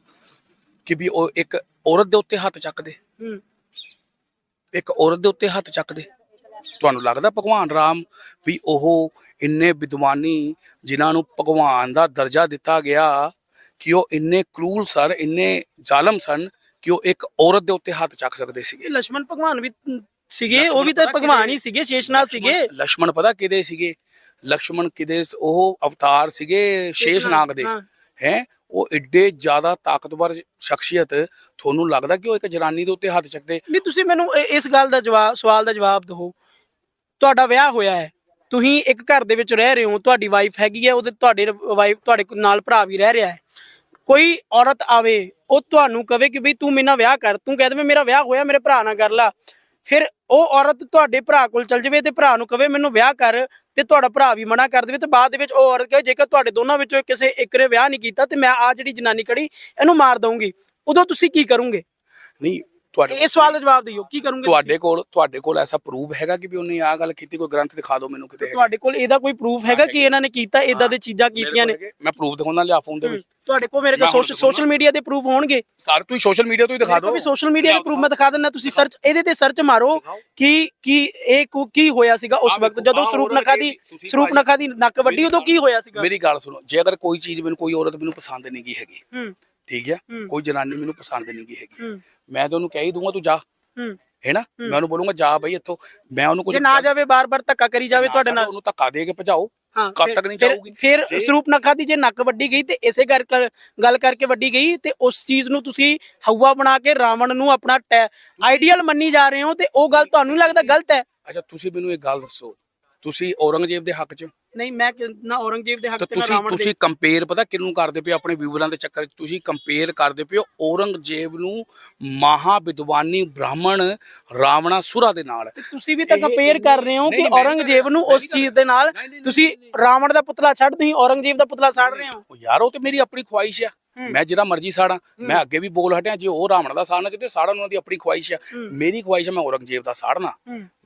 ਕਿ ਵੀ ਉਹ ਇੱਕ ਔਰਤ ਦੇ ਉੱਤੇ ਹੱਥ ਚੱਕਦੇ। ਇੱਕ ਔਰਤ ਦੇ ਉੱਤੇ ਹੱਥ ਚੱਕਦੇ। ਤੁਹਾਨੂੰ ਲੱਗਦਾ ਭਗਵਾਨ ਰਾਮ ਵੀ ਉਹ ਇੰਨੇ ਵਿਦਵਾਨੀ ਜਿਨ੍ਹਾਂ ਨੂੰ ਭਗਵਾਨ ਦਾ ਦਰਜਾ ਦਿੱਤਾ ਗਿਆ ਕਿ ਉਹ ਇੰਨੇ ਕਰੂਲ ਸਨ ਇੰਨੇ ਜ਼ਾਲਮ ਸਨ ਕਿ ਉਹ ਇੱਕ ਔਰਤ ਦੇ ਉੱਤੇ ਹੱਥ ਚੱਕ ਸਕਦੇ ਸੀਗੇ। ਲక్ష్మణ ਭਗਵਾਨ ਵੀ ਸੀਗੇ ਉਹ ਵੀ ਤਾਂ ਭਗਵਾਨ ਹੀ ਸੀਗੇ ਸ਼ੇਸ਼ਨਾਥ ਸੀਗੇ। ਲక్ష్మణ ਪਤਾ ਕਿਦੇ ਸੀਗੇ? ਲక్ష్మణ ਕਿਦੇ ਉਹ ਅਵਤਾਰ ਸੀਗੇ ਸ਼ੇਸ਼ਨਾਗ ਦੇ। ਹੈ। ਉਹ ਐਡੇ ਜ਼ਿਆਦਾ ਤਾਕਤਵਰ ਸ਼ਖਸੀਅਤ ਤੁਹਾਨੂੰ ਲੱਗਦਾ ਕਿ ਉਹ ਇੱਕ ਜਨਾਨੀ ਦੇ ਉੱਤੇ ਹੱਥ ਚੱਕਦੇ? ਨਹੀਂ ਤੁਸੀਂ ਮੈਨੂੰ ਇਸ ਗੱਲ ਦਾ ਜਵਾਬ ਸਵਾਲ ਦਾ ਜਵਾਬ ਦਿਓ। ਤੁਹਾਡਾ ਵਿਆਹ ਹੋਇਆ ਹੈ। ਤੁਸੀਂ ਇੱਕ ਘਰ ਦੇ ਵਿੱਚ ਰਹਿ ਰਹੇ ਹੋ, ਤੁਹਾਡੀ ਵਾਈਫ ਹੈਗੀ ਹੈ, ਉਹਦੇ ਤੁਹਾਡੇ ਵਾਈਫ ਤੁਹਾਡੇ ਨਾਲ ਭਰਾ ਵੀ ਰਹਿ ਰਿਹਾ ਹੈ। ਕੋਈ ਔਰਤ ਆਵੇ, ਉਹ ਤੁਹਾਨੂੰ ਕਵੇ ਕਿ ਬਈ ਤੂੰ ਮੇਰੇ ਨਾਲ ਵਿਆਹ ਕਰ, ਤੂੰ ਕਹਿ ਦੇਵੇਂ ਮੇਰਾ ਵਿਆਹ ਹੋਇਆ, ਮੇਰੇ ਭਰਾ ਨਾਲ ਕਰ ਲਾ। ਫਿਰ ਉਹ ਔਰਤ ਤੁਹਾਡੇ ਭਰਾ ਕੋਲ ਚਲ ਜਾਵੇ ਤੇ ਭਰਾ ਨੂੰ ਕਵੇ, ਮੈਨੂੰ ਵਿਆਹ ਕਰ ਤੇ ਤੁਹਾਡਾ ਭਰਾ ਵੀ ਮਨਾ ਕਰ ਦੇਵੇ ਤੇ ਬਾਅਦ ਦੇ ਵਿੱਚ ਉਹ ਔਰਤ ਕਹੇ, ਜੇਕਰ ਤੁਹਾਡੇ ਦੋਨਾਂ ਵਿੱਚੋਂ ਕਿਸੇ ਇੱਕ ਨੇ ਵਿਆਹ ਨਹੀਂ ਕੀਤਾ ਤੇ ਮੈਂ ਆ ਜਿਹੜੀ ਜਨਾਨੀ ਖੜੀ, ਇਹਨੂੰ ਮਾਰ ਦਊਂਗੀ। ਉਦੋਂ ਤੁਸੀਂ ਕੀ ਕਰੋਗੇ? ਨਹੀਂ ਤੁਹਾਡੇ ਇਹ ਸਵਾਲ ਦਾ ਜਵਾਬ ਦਿਓ ਕੀ ਕਰੋਗੇ? ਤੁਹਾਡੇ ਕੋਲ ਤੁਹਾਡੇ ਕੋਲ ਐਸਾ ਪ੍ਰੂਫ ਹੈਗਾ ਕਿ ਵੀ ਉਹਨੇ ਆਹ ਗੱਲ ਕੀਤੀ ਕੋਈ ਗ੍ਰੰਥ ਦਿਖਾ ਦਿਓ ਮੈਨੂੰ ਕਿਤੇ ਤੁਹਾਡੇ ਕੋਲ ਇਹਦਾ ਕੋਈ ਪ੍ਰੂਫ ਹੈਗਾ ਕਿ ਇਹਨਾਂ ਨੇ ਕੀਤਾ ਇਦਾਂ ਦੇ ਚੀਜ਼ਾਂ ਕੀਤੀਆਂ ਨੇ? ਮੈਂ ਪ੍ਰੂਫ ਦਿਖਾਉਣਾ ਲਿਆ ਫੋਨ ਤੇ ਵੀ ਤੁਹਾਡੇ ਕੋਲ ਮੇਰੇ ਕੋਲ ਸੋਸ਼ਲ ਮੀਡੀਆ ਦੇ ਪ੍ਰੂਫ ਹੋਣਗੇ? ਸਾਰੇ ਤੁਸੀਂ ਸੋਸ਼ਲ ਮੀਡੀਆ ਤੋਂ ਹੀ ਦਿਖਾ ਦਿਓ। ਵੀ ਸੋਸ਼ਲ ਮੀਡੀਆ ਦੇ ਪ੍ਰੂਫ ਮੈਂ ਦਿਖਾ ਦਿੰਦਾ ਤੁਸੀਂ ਸਰਚ ਇਹਦੇ ਤੇ ਸਰਚ ਮਾਰੋ। ਕਿ ਕੀ ਇਹ ਕੁ- ਹੋਇਆ ਸੀਗਾ ਉਸ ਵਕਤ? ਜਦੋਂ ਸਰੂਪ ਨਖਾ ਦੀ ਸਰੂਪ ਨਖਾ ਦੀ ਨੱਕ ਵੱਡੀ ਉਦੋਂ ਕੀ ਹੋਇਆ ਸੀਗਾ? ਮੇਰੀ ਗੱਲ ਸੁਣੋ ਜੇ ਅਗਰ ਕੋਈ ਚੀਜ਼ ਮੈਨੂੰ ਕੋਈ ਔਰਤ ਮੈਨੂੰ ਪਸੰਦ ਨਹੀਂ ਗਈ ਹੈਗੀ ਹੂੰ। ਠੀਕ ਹੂੰ। ਕੋਈ ਜਨਾਨੀ ਮੈਨੂੰ ਪਸੰਦ ਨਹੀਂ ਗਈ ਹੈਗੀ। ਮੈਂ ਤਾਂ ਉਹਨੂੰ ਕਹਿ ਹੀ ਦੂੰਗਾ ਤੂੰ ਜਾ। ਹੂੰ। ਹੈ। ਨਾ ਮੈਂ ਉਹਨੂੰ ਬੋਲੂੰਗਾ ਜਾ ਬਈ ਇੱਥੋਂ। ਮੈਂ ਉਹਨੂੰ ਕੁਝ ਜੇ ਨਾ ਜਾਵੇ ਬਾਰ-ਬਾਰ ਧੱਕਾ ਕਰੀ ਜਾਵੇ ਤੁਹਾਡੇ ਨਾਲ। ਉਹਨੂੰ ਧੱਕਾ ਦੇ ਕੇ ਭਜਾਓ। ਹਾਂ ਕਦ ਤੱਕ ਨਹੀਂ ਜਾਊਗੀ? ਫਿਰ ਸਰੂਪ ਨਖਾ ਦੀ ਜੇ ਨੱਕ ਵੱਡੀ ਗਈ ਤੇ ਇਸੇ ਕਰ ਗੱਲ ਕਰਕੇ ਵੱਡੀ ਗਈ ਤੇ ਉਸ ਚੀਜ਼ ਨੂੰ ਤੁਸੀਂ ਹਵਾ ਬਣਾ ਕੇ ਰਾਵਣ ਨੂੰ ਆਪਣਾ ਆਈਡੀਅਲ ਮੰਨੀ ਜਾ ਰਹੇ ਹੋ ਤੇ ਉਹ ਗੱਲ ਤੁਹਾਨੂੰ ਨਹੀਂ ਲੱਗਦਾ ਗਲਤ ਹੈ? ਅੱਛਾ ਤੁਸੀਂ ਮੈਨੂੰ ਇੱਕ ਗੱਲ ਦੱਸੋ। ਤੁਸੀਂ ਔਰੰਗਜ਼ੇਬ ਦੇ ਹੱਕ 'ਚ ਨਹੀਂ ਮੈਂ ਕਿ- ਨਾ ਔਰੰਗਜ਼ੇਬ ਦੇ ਹੱਕ ਤਾਂ ਤੇ ਨਾ ਤੁਸੀਂ ਰਾਵਣ ਦੇ ਤੁਸੀਂ ਕੰਪੇਅਰ ਪਤਾ ਕਿਹਨੂੰ ਕਰਦੇ ਪਿਓ ਆਪਣੇ ਵਿਊਵਰਾਂ ਦੇ ਚੱਕਰ 'ਚ? ਤੁਸੀਂ ਕੰਪੇਅਰ ਕਰਦੇ ਪਿਓ ਔਰੰਗਜ਼ੇਬ ਨੂੰ ਮਹਾ ਵਿਦਵਾਨੀ ਬ੍ਰਾਹਮਣ ਰਾਵਣਾਸੁਰਾ ਦੇ ਨਾਲ। ਤੇ ਤੁਸੀਂ ਵੀ ਤਾਂ ਇਹ- ਕੰਪੇਅਰ ਕਰ ਰਹੇ ਹੋ ਨਹੀਂ, ਕਿ ਮੈਂ ਔਰੰਗਜ਼ੇਬ ਨੂੰ ਮੈਂ ਉਸ ਚੀਜ਼ ਦੇ ਨਾਲ ਨਹੀਂ, ਨਹੀਂ, ਤੁਸੀਂ ਰਾਵਣ ਦਾ ਪੁਤਲਾ ਛੱਡ ਤੁਸੀਂ ਔਰੰਗਜ਼ੇਬ ਦਾ ਪੁਤਲਾ ਸਾੜ ਰਹੇ ਹੋ। ਉਹ ਯਾਰ ਉਹ ਤੇ ਮੇਰੀ ਆਪਣੀ ਖੁਆਇਸ਼ ਆ। ਮੈਂ ਜਿਹੜਾ ਮਰਜ਼ੀ ਸਾੜਾਂ ਮੈਂ ਅੱਗੇ ਵੀ ਬੋਲ ਹਟਿਆ ਜੇ ਉਹ ਰਾਵਣ ਦਾ ਸਾੜਨਾ ਚਾਹਤੇ ਸਾੜਨ ਉਹਨਾਂ ਦੀ ਆਪਣੀ ਖੁਆਇਸ਼ ਆ। ਮੇਰੀ ਖੁਆਇਸ਼ ਆ ਮੈਂ ਔਰੰਗਜ਼ੇਬ ਦਾ ਸਾੜਨਾ।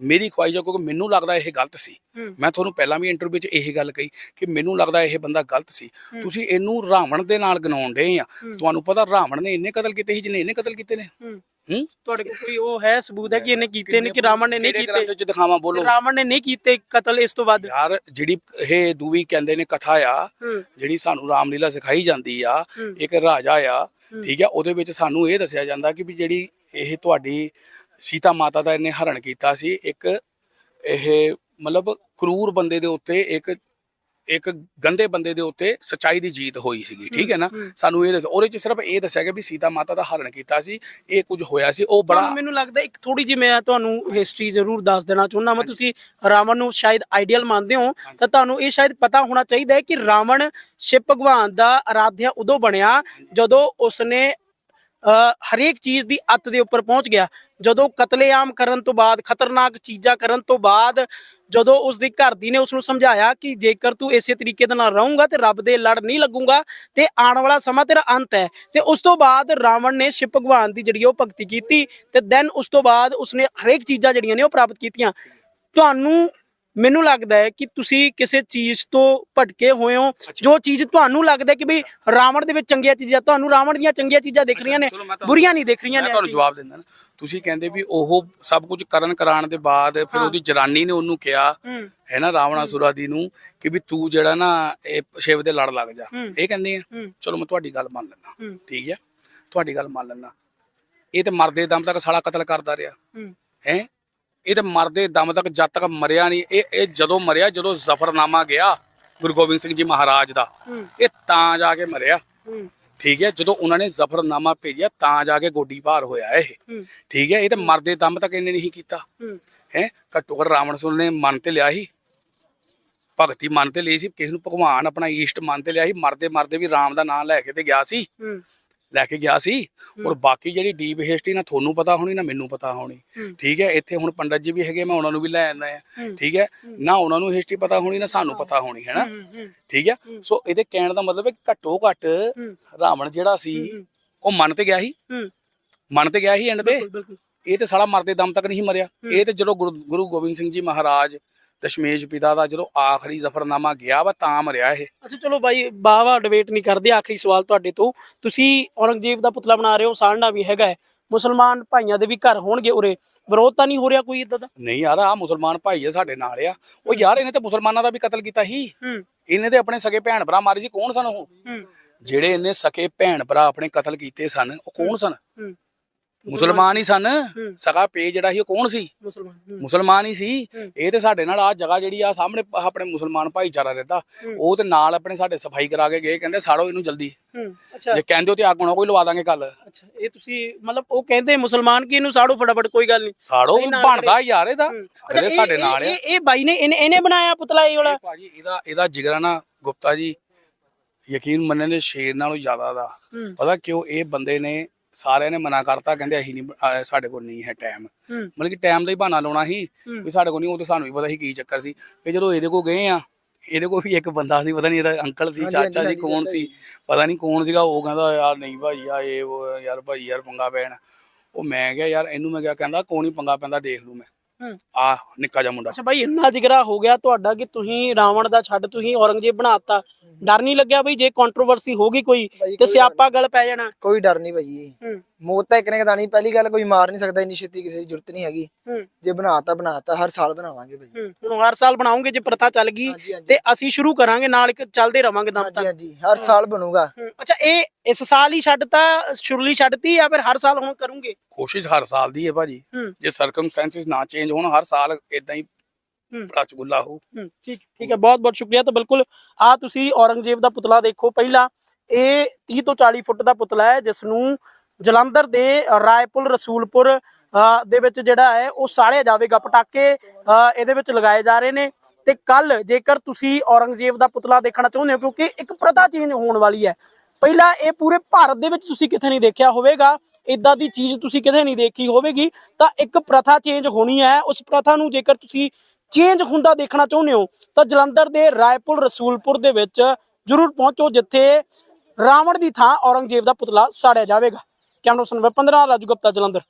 ਮੇਰੀ ਖੁਆਇਸ਼ ਆ ਕਿਉਂਕਿ ਮੈਨੂੰ ਲੱਗਦਾ ਇਹ ਗਲਤ ਸੀ। ਮੈਂ ਤੁਹਾਨੂੰ ਪਹਿਲਾਂ ਵੀ ਇੰਟਰਵਿਊ 'ਚ ਇਹ ਗੱਲ ਕਹੀ ਕਿ ਮੈਨੂੰ ਲੱਗਦਾ ਇਹ ਬੰਦਾ ਗਲਤ ਸੀ। ਤੁਸੀਂ ਇਹਨੂੰ ਰਾਵਣ ਦੇ ਨਾਲ ਗਨਾਉਣ ਡੇ ਆ। ਤੁਹਾਨੂੰ ਪਤਾ ਰਾਵਣ ਨੇ ਇੰਨੇ ਕਤਲ ਕੀਤੇ ਸੀ ਜਿੰਨੇ ਇਹਨੇ ਕਤਲ ਕੀਤੇ ਨੇ। ਹੂੰ? ਤੁਹਾਡੇ ਕੋਲ ਕੋਈ ਉਹ ਹੈ ਸਬੂਤ ਹੈ ਕਿ ਇਹਨੇ ਕੀਤੇ ਨੇ ਕਿ ਰਾਵਣ ਨੇ ਨਹੀਂ ਕੀਤੇ? ਗ੍ਰੰਥ 'ਚ ਦਿਖਾਵਾਂ ਬੋਲੋ। ਰਾਵਣ ਨੇ ਨਹੀਂ ਕੀਤੇ ਕਤਲ ਇਸ ਤੋਂ ਵੱਧ ਯਾਰ ਜਿਹੜੀ ਇਹ ਦੂਵੀ ਕਹਿੰਦੇ ਨੇ ਕਥਾ ਆ ਜਿਹੜੀ ਸਾਨੂੰ ਰਾਮਲੀਲਾ ਸਿਖਾਈ ਜਾਂਦੀ ਆ। ਇੱਕ ਰਾਜਾ ਆ ਠੀਕ ਆ ਉਹਦੇ ਵਿੱਚ ਸਾਨੂੰ ਇਹ ਦੱਸਿਆ ਜਾਂਦਾ ਕਿ ਵੀ ਜਿਹੜੀ ਇਹ ਤੁਹਾਡੀ ਸੀਤਾ ਮਾਤਾ ਦਾ ਇਹਨੇ ਹਰਨ ਕੀਤਾ ਸੀ ਇੱਕ ਇਹ ਮਤਲਬ ਕਰੂਰ ਬੰਦੇ ਦੇ ਉੱਤੇ ਇੱਕ ਇੱਕ ਗੰਦੇ ਬੰਦੇ ਦੇ ਉੱਤੇ ਸਚਾਈ ਦੀ ਜੀਤ ਹੋਈ ਸੀਗੀ ਠੀਕ ਹੈ ਨਾ? ਸਾਨੂੰ ਇਹ ਦੱਸ ਉਹਦੇ ਚ ਸਿਰਫ ਇਹ ਦੱਸਿਆ ਗਿਆ ਵੀ ਸੀਤਾ ਮਾਤਾ ਦਾ ਹਰਨ ਕੀਤਾ ਸੀ ਇਹ ਕੁਝ ਹੋਇਆ ਸੀ ਉਹ ਬੜਾ ਮੈਨੂੰ ਲੱਗਦਾ ਇੱਕ ਥੋੜੀ ਜਿਹੀ ਮੈਂ ਤੁਹਾਨੂੰ ਹਿਸਟਰੀ ਜ਼ਰੂਰ ਦੱਸ ਦੇਣਾ ਚਾਹੁੰਦਾ ਮੈਂ ਤੁਸੀਂ ਰਾਵਣ ਨੂੰ ਸ਼ਾਇਦ ਆਈਡੀਅਲ ਮੰਨਦੇ ਹੋ ਤਾਂ ਤੁਹਾਨੂੰ ਇਹ ਸ਼ਾਇਦ ਪਤਾ ਹੋਣਾ ਚਾਹੀਦਾ ਹੈ ਕਿ ਰਾਵਣ ਸ਼ਿਵ ਭਗਵਾਨ ਦਾ ਆਰਾਧਿਆ ਉਦੋਂ ਬਣਿਆ ਜਦੋਂ ਉਸਨੇ ਹਰੇਕ ਚੀਜ਼ ਦੀ ਅੱਤ ਦੇ ਉੱਪਰ ਪਹੁੰਚ ਗਿਆ। ਜਦੋਂ ਕਤਲੇਆਮ ਕਰਨ ਤੋਂ ਬਾਅਦ, ਖਤਰਨਾਕ ਚੀਜ਼ਾਂ ਕਰਨ ਤੋਂ ਬਾਅਦ, ਜਦੋਂ ਉਸ ਦੀ ਘਰ ਦੀ ਨੇ ਉਸ ਨੂੰ ਸਮਝਾਇਆ ਕਿ ਜੇਕਰ ਤੂੰ ਇਸੇ ਤਰੀਕੇ ਦੇ ਨਾਲ ਰਹੂੰਗਾ ਤੇ ਰੱਬ ਦੇ ਲੜ ਨਹੀਂ ਲੱਗੂਗਾ ਤੇ ਆਉਣ ਵਾਲਾ ਸਮਾਂ ਤੇਰਾ ਅੰਤ ਹੈ। ਤੇ ਉਸ ਤੋਂ ਬਾਅਦ ਰਾਵਣ ਨੇ ਸ਼ਿਵ ਭਗਵਾਨ ਦੀ ਜਿਹੜੀ ਉਹ ਭਗਤੀ ਕੀਤੀ ਤੇ ਦੈਨ ਉਸ ਤੋਂ ਬਾਅਦ ਉਸਨੇ ਹਰੇਕ ਚੀਜ਼ਾਂ ਜਿਹੜੀਆਂ ਨੇ ਉਹ ਪ੍ਰਾਪਤ ਕੀਤੀਆਂ। ਤੁਹਾਨੂੰ ਮੈਨੂੰ ਲੱਗਦਾ ਹੈ ਕਿ ਤੁਸੀਂ ਕਿਸੇ ਚੀਜ਼ ਤੋਂ ਭਟਕੇ ਹੋਏ ਹੋ ਜੋ ਚੀਜ਼ ਤੁਹਾਨੂੰ ਲੱਗਦਾ ਕਿ ਵੀ ਰਾਵਣ ਦੇ ਵਿੱਚ ਚੰਗੀਆਂ ਚੀਜ਼ਾਂ ਤੁਹਾਨੂੰ ਰਾਵਣ ਦੀਆਂ ਚੰਗੀਆਂ ਚੀਜ਼ਾਂ ਦਿਖ ਰਹੀਆਂ ਨੇ ਬੁਰੀਆਂ ਨਹੀਂ ਦਿਖ ਰਹੀਆਂ ਨੇ। ਤੁਹਾਨੂੰ ਜਵਾਬ ਦਿੰਦਾ ਨਾ। ਤੁਸੀਂ ਕਹਿੰਦੇ ਵੀ ਉਹ ਸਭ ਕੁਝ ਕਰਨ ਕਰਾਉਣ ਦੇ ਬਾਅਦ ਫਿਰ ਉਹਦੀ ਜਨਾਨੀ ਨੇ ਉਹਨੂੰ ਕਿਹਾ ਹੂੰ। ਨਾ ਰਾਵਣਾਸੁਰਾ ਦੀ ਨੂੰ ਕਿ ਵੀ ਤੂੰ ਜਿਹੜਾ ਨਾ ਇਹ ਸ਼ਿਵ ਦੇ ਲੜ ਲੱਗ ਜਾ। ਇਹ ਕਹਿੰਦੇ ਆ? ਚਲੋ ਮੈਂ ਤੁਹਾਡੀ ਗੱਲ ਮੰਨ ਲੈਣਾ ਠੀਕ ਹੈ? ਤੁਹਾਡੀ ਗੱਲ ਮੰਨ ਲੈਣਾ ਇਹ ਤੇ ਮਰਦੇ ਦਮ ਤੱਕ ਸਾਲਾ ਕਤਲ ਕਰਦਾ ਰਿਹਾ। ਹੈ? ਇਹ ਤੇ ਮਰਦੇ ਦਮ ਤੱਕ ਜਦ ਤੱਕ ਮਰਿਆ ਨਹੀਂ। ਇਹ ਇਹ ਜਦੋਂ ਮਰਿਆ ਜਦੋਂ ਜ਼ਫਰਨਾਮਾ ਗਿਆ ਗੁਰੂ ਗੋਬਿੰਦ ਸਿੰਘ ਜੀ ਮਹਾਰਾਜ ਦਾ ਇਹ ਤਾਂ ਜਾ ਕੇ ਮਰਿਆ। ਠੀਕ ਹੈ ਜਦੋਂ ਉਹਨਾਂ ਨੇ ਜ਼ਫਰਨਾਮਾ ਭੇਜਿਆ ਤਾਂ ਜਾ ਕੇ ਗੋਡੀ ਭਾਰ ਹੋਇਆ ਇਹ। ਠੀਕ ਹੈ ਇਹ ਤੇ ਮਰਦੇ ਦਮ ਤੱਕ ਇਹਨੇ ਨਹੀਂ ਕੀਤਾ। ਹੂੰ। ਘੱਟੋ ਘੱਟ ਰਾਵਣ ਸੁਰ ਨੇ ਮਨ ਤੇ ਲਿਆ ਸੀ। ਭਗਤੀ ਮਨ ਤੇ ਲਈ ਸੀ ਕਿਸੇ ਨੂੰ ਭਗਵਾਨ ਆਪਣਾ ਈਸ਼ਟ ਮਨ ਤੇ ਲਿਆ ਸੀ। ਮਰਦੇ ਮਰਦੇ ਵੀ ਰਾਮ ਦਾ ਨਾਮ ਲੈ ਕੇ ਤੇ ਗਿਆ ਸੀ। ਲੈ ਕੇ ਗਿਆ ਸੀ। ਔਰ ਬਾਕੀ ਜਿਹੜੀ ਡੀਪ ਹਿਸਟਰੀ ਨਾ ਤੁਹਾਨੂੰ ਪਤਾ ਹੋਣੀ ਨਾ ਮੈਨੂੰ ਪਤਾ ਹੋਣੀ। ਠੀਕ ਹੈ ਇੱਥੇ ਹੁਣ ਪੰਡਤ ਜੀ ਵੀ ਹੈਗੇ ਮੈਂ ਉਹਨਾਂ ਨੂੰ ਵੀ ਲੈ ਹੂੰ। ਠੀਕ ਹੈ ਨਾ ਉਹਨਾਂ ਨੂੰ ਹਿਸਟਰੀ ਪਤਾ ਹੋਣੀ ਨਾ ਸਾਨੂੰ ਪਤਾ ਹੋਣੀ ਹੈ ਨਾ? ਹੂੰ ਹੂੰ। ਠੀਕ ਹੈ ਸੋ ਇਹਦੇ ਕਹਿਣ ਦਾ ਮਤਲਬ ਹੈ ਘੱਟੋ ਘੱਟ ਰਾਵਣ ਜਿਹੜਾ ਸੀ ਉਹ ਮਨ ਤੇ ਗਿਆ ਸੀ? ਮਨ ਤੇ ਗਿਆ ਸੀ ਐਂਡ ਤੇ? ਇਹ ਤੇ ਸਾਲਾ ਮਰਦੇ ਦਮ ਤੱਕ ਨਹੀਂ ਮਰਿਆ। ਇਹ ਤੇ ਜਦੋਂ ਗੁਰੂ ਗੋਬਿੰਦ ਸਿੰਘ ਜੀ ਮਹਾਰਾਜ ਦਸ਼ਮੇਸ਼ ਪਿਤਾ ਦਾ ਜਦੋਂ ਆਖਰੀ ਜ਼ਫਰਨਾਮਾ ਗਿਆ ਵਾ ਤਾਂ ਮਰਿਆ ਇਹ। ਅੱਛਾ ਚਲੋ ਬਾਈ ਬਾਵਾ ਡਿਬੇਟ ਨਹੀਂ ਕਰਦੇ ਆਖਰੀ ਸਵਾਲ ਤੁਹਾਡੇ ਤੋਂ। ਤੁਸੀਂ ਔਰੰਗਜ਼ੇਬ ਦਾ ਪੁਤਲਾ ਬਣਾ ਰਹੇ ਹੋ ਸਾੜਨਾ ਵੀ ਹੈਗਾ ਹੈ। ਮੁਸਲਮਾਨ ਭਾਈਆਂ ਦੇ ਵੀ ਘਰ ਹੋਣਗੇ ਉਰੇ। ਵਿਰੋਧ ਤਾਂ ਨਹੀਂ ਹੋ ਰਿਹਾ ਕੋਈ ਇਦਾਂ ਦਾ? ਨਹੀਂ ਯਾਰ ਆ ਮੁਸਲਮਾਨ ਭਾਈ ਆ ਸਾਡੇ ਨਾਲ ਆ। ਉਹ ਯਾਰ ਇਹਨੇ ਤੇ ਮੁਸਲਮਾਨਾਂ ਦਾ ਵੀ ਕਤਲ ਕੀਤਾ ਸੀ। ਇਹਨੇ ਤੇ ਆਪਣੇ ਸਕੇ ਭੈਣ ਭਰਾ ਮਾਰੇ ਸੀ। ਕੌਣ ਸਨ ਉਹ? ਜਿਹੜੇ ਇਹਨੇ ਸਕੇ ਭੈਣ ਭਰਾ ਆਪਣੇ ਕਤਲ ਕੀਤੇ ਸਨ ਉਹ ਕੌਣ ਸਨ? ਮੁਸਲਮਾਨ ਹੀ ਸਨ। ਸਗਾ ਪੇ ਜਿਹੜਾ ਸੀ ਉਹ ਕੌਣ ਸੀ? ਮੁਸਲਮਾਨ ਹੂੰ। ਮੁਸਲਮਾਨ ਹੀ ਸੀ। ਇਹ ਤੇ ਸਾਡੇ ਨਾਲ ਆ ਜਗ੍ਹਾ ਜਿਹੜੀ ਆ ਸਾਹਮਣੇ ਆਪਣੇ ਮੁਸਲਮਾਨ ਭਾਈਚਾਰਾ ਰਹਿੰਦਾ। ਉਹ ਤੇ ਨਾਲ ਆਪਣੇ ਸਾਡੇ ਸਫ਼ਾਈ ਕਰਾ ਕੇ ਗਏ ਕਹਿੰਦੇ ਸਾੜੋ ਇਹਨੂੰ ਜਲਦੀ। ਜੇ ਕਹਿੰਦੇ ਹੋ ਤੇ ਅੱਗ ਹੋਣਾ ਕੋਈ ਲਵਾ ਦਾਂਗੇ ਕੱਲ ਅੱਛਾ ਇਹ ਤੁਸੀਂ ਮਤਲਬ ਉਹ ਕਹਿੰਦੇ ਮੁਸਲਮਾਨ ਕੀ ਇਹਨੂੰ ਸਾੜੋ ਫਟਾਫਟ ਕੋਈ ਗੱਲ ਨਹੀਂ। ਸਾੜੋ ਬਣਦਾ ਯਾਰ ਇਹਦਾ। ਇਹ- ਸਾਡੇ ਨਾਲ ਆ। ਇਹ ਇਹ ਬਾਈ ਨੇ ਇਹਨੇ ਬਣਾਇਆ ਪੁਤਲਾ ਇਹ ਵਾਲਾ? ਭਾਜੀ ਇਹਦਾ ਇਹਦਾ ਜਿਗਰਾ ਨਾ ਗੁਪਤਾ ਜੀ ਯਕੀਨ ਮੰਨਣ ਸ਼ੇਰ ਨਾਲੋਂ ਜ਼ਿਆਦਾ ਦਾ। ਪਤਾ ਕਿਉਂ ਇਹ ਬੰਦੇ ਨੇ ਸਾਰਿਆਂ ਨੇ ਮਨਾ ਕਰਤਾ ਕਹਿੰਦੇ ਅਸੀਂ ਨਹੀਂ ਸਾਡੇ ਕੋਲ ਨਹੀਂ ਹੈ ਟਾਈਮ ਮਤਲਬ ਕਿ ਟਾਈਮ ਦਾ ਹੀ ਬਹਾਨਾ ਲਾਉਣਾ ਸੀ। ਵੀ ਸਾਡੇ ਕੋਲ ਨਹੀਂ ਉਹ ਤੇ ਸਾਨੂੰ ਵੀ ਪਤਾ ਸੀ ਕੀ ਚੱਕਰ ਸੀ। ਫਿਰ ਜਦੋਂ ਇਹਦੇ ਕੋਲ ਗਏ ਆ ਇਹਦੇ ਕੋਲ ਵੀ ਇੱਕ ਬੰਦਾ ਸੀ ਪਤਾ ਨਹੀਂ ਇਹਦਾ ਅੰਕਲ ਸੀ ਚਾਚਾ ਸੀ ਕੌਣ ਸੀ ਪਤਾ ਨਹੀਂ ਕੌਣ ਸੀਗਾ ਉਹ ਕਹਿੰਦਾ ਯਾਰ ਨਹੀਂ ਭਾਈ ਆ ਇਹ ਉਹ ਯਾਰ ਭਾਈ ਯਾਰ ਪੰਗਾ ਪੈਣ ਉਹ ਮੈਂ ਕਿਹਾ ਯਾਰ ਇਹਨੂੰ ਮੈਂ ਕਿਹਾ ਕਹਿੰਦਾ ਕੋਈ ਨਹੀਂ ਪੰਗਾ ਪੈਂਦਾ ਦੇਖ ਲੂ ਮੈਂ। ਆ ਨਿੱਕਾ ਜਿਹਾ ਮੁੰਡਾ। ਅੱਛਾ ਬਾਈ ਇੰਨਾ ਜਿਗਰਾ ਹੋ ਗਿਆ ਤੁਹਾਡਾ ਕਿ ਤੁਸੀਂ ਰਾਵਣ ਦਾ ਛੱਡ ਤੁਸੀਂ ਔਰੰਗਜ਼ੇਬ ਬਣਾਤਾ ਡਰ ਨਹੀਂ ਲੱਗਿਆ ਬਈ? ਜੇ ਕੰਟਰੋਵਰਸੀ ਹੋਗੀ ਕੋਈ ਤੇ ਸਿਆਪਾ ਗਲ ਪੈ ਜਾਣਾ। ਕੋਈ ਡਰ ਨਹੀਂ ਭਾਈ ਹੂੰ। ਮੌਤ ਤਾਂ ਇੱਕ ਨੇ ਕਦਾਣੀ ਪਹਿਲੀ ਗੱਲ ਕੋਈ ਮਾਰ ਨਹੀਂ ਸਕਦਾ ਇੰਨੀ ਛੇਤੀ ਕਿਸੇ ਦੀ ਜ਼ਰੂਰਤ ਨਹੀਂ ਹੈਗੀ। ਹੂੰ। ਜੇ ਬਣਾਤਾ ਬਣਾਤਾ ਹਰ ਸਾਲ ਬਣਾਵਾਂਗੇ ਭਾਈ ਹੂੰ ਹੁਣ ਹਰ ਸਾਲ ਬਣਾਉਂਗੇ ਜੇ ਪ੍ਰਥਾ ਚੱਲ ਗਈ ਹਾਂਜੀ। ਤੇ ਅਸੀਂ ਸ਼ੁਰੂ ਕਰਾਂਗੇ ਨਾਲ ਇੱਕ ਚੱਲਦੇ ਰਵਾਂਗੇ ਦਮ ਹਾਂਜੀ ਤੱਕ। ਹਾਂਜੀ ਹਰ ਸਾਲ ਬਣੂਗਾ। ਹੂੰ, ਅੱਛਾ ਇਹ ਇਸ ਸਾਲ ਹੀ ਛੱਡਤਾ ਸ਼ੁਰਲੀ ਛੱਡਤੀ ਜਾਂ ਫਿਰ ਹਰ ਸਾਲ ਹੁਣ ਕਰੂੰਗੇ? ਕੋਸ਼ਿਸ਼ ਹਰ ਸਾਲ ਦੀ ਹੈ ਭਾਜੀ। ਹੂੰ। ਜੇ ਸਰਕਮਸਟੈਂਸਸ ਨਾ ਚੇਂਜ ਹੋਣ ਹਰ ਸਾਲ ਇਦਾਂ ਹੀ ਹੂੰ। ਰਸਗੁੱਲਾ ਹੋ। ਹੂੰ, ਠੀਕ ਠੀਕ ਹੈ ਬਹੁਤ ਬਹੁਤ ਸ਼ੁਕਰੀਆ। ਤਾਂ ਬਿਲਕੁਲ ਆ ਤੁਸੀਂ ਔਰੰਗਜ਼ੇਬ ਦਾ ਪੁਤਲਾ ਦੇਖੋ ਪਹਿਲਾਂ ਇਹ 30 ਤੋਂ 40 ਫੁੱਟ ਦਾ ਪੁਤਲਾ ਹੈ ਜਿਸ ਨੂੰ ਜਲੰਧਰ ਦੇ ਰਾਏਪੁਰ ਰਸੂਲਪੁਰ ਦੇ ਵਿੱਚ ਜਿਹੜਾ ਹੈ, ਉਹ ਸਾੜਿਆ ਜਾਵੇਗਾ। ਪਟਾਕੇ ਇਹਦੇ ਵਿੱਚ ਲਗਾਏ ਜਾ ਰਹੇ ਨੇ। ਤੇ ਕੱਲ ਜੇਕਰ ਤੁਸੀਂ ਔਰੰਗਜ਼ੇਬ ਦਾ ਪੁਤਲਾ ਦੇਖਣਾ ਚਾਹੁੰਦੇ ਹੋ, ਕਿਉਂਕਿ ਇੱਕ ਪ੍ਰਥਾ ਚੇਂਜ ਹੋਣ ਵਾਲੀ ਹੈ। ਪਹਿਲਾਂ ਇਹ ਪੂਰੇ ਭਾਰਤ ਦੇ ਵਿੱਚ ਤੁਸੀਂ ਕਿਤੇ ਨਹੀਂ ਦੇਖਿਆ ਹੋਵੇਗਾ। ਇਦਾਂ ਦੀ ਚੀਜ਼ ਤੁਸੀਂ ਕਿਤੇ ਨਹੀਂ ਦੇਖੀ ਹੋਵੇਗੀ। ਤਾਂ ਇੱਕ ਪ੍ਰਥਾ ਚੇਂਜ ਹੋਣੀ ਹੈ। ਉਸ ਪ੍ਰਥਾ ਨੂੰ ਜੇਕਰ ਤੁਸੀਂ ਚੇਂਜ ਹੁੰਦਾ ਦੇਖਣਾ ਚਾਹੁੰਦੇ ਹੋ, ਤਾਂ ਜਲੰਧਰ ਦੇ ਰਾਏਪੁਰ ਰਸੂਲਪੁਰ ਦੇ ਵਿੱਚ ਜ਼ਰੂਰ ਪਹੁੰਚੋ, ਜਿੱਥੇ ਰਾਵਣ ਦੀ ਥਾਂ ਔਰੰਗਜ਼ੇਬ ਦਾ ਪੁਤਲਾ ਸਾੜਿਆ ਜਾਵੇਗਾ। Camera person 15 Raju Gupta Jalandhar.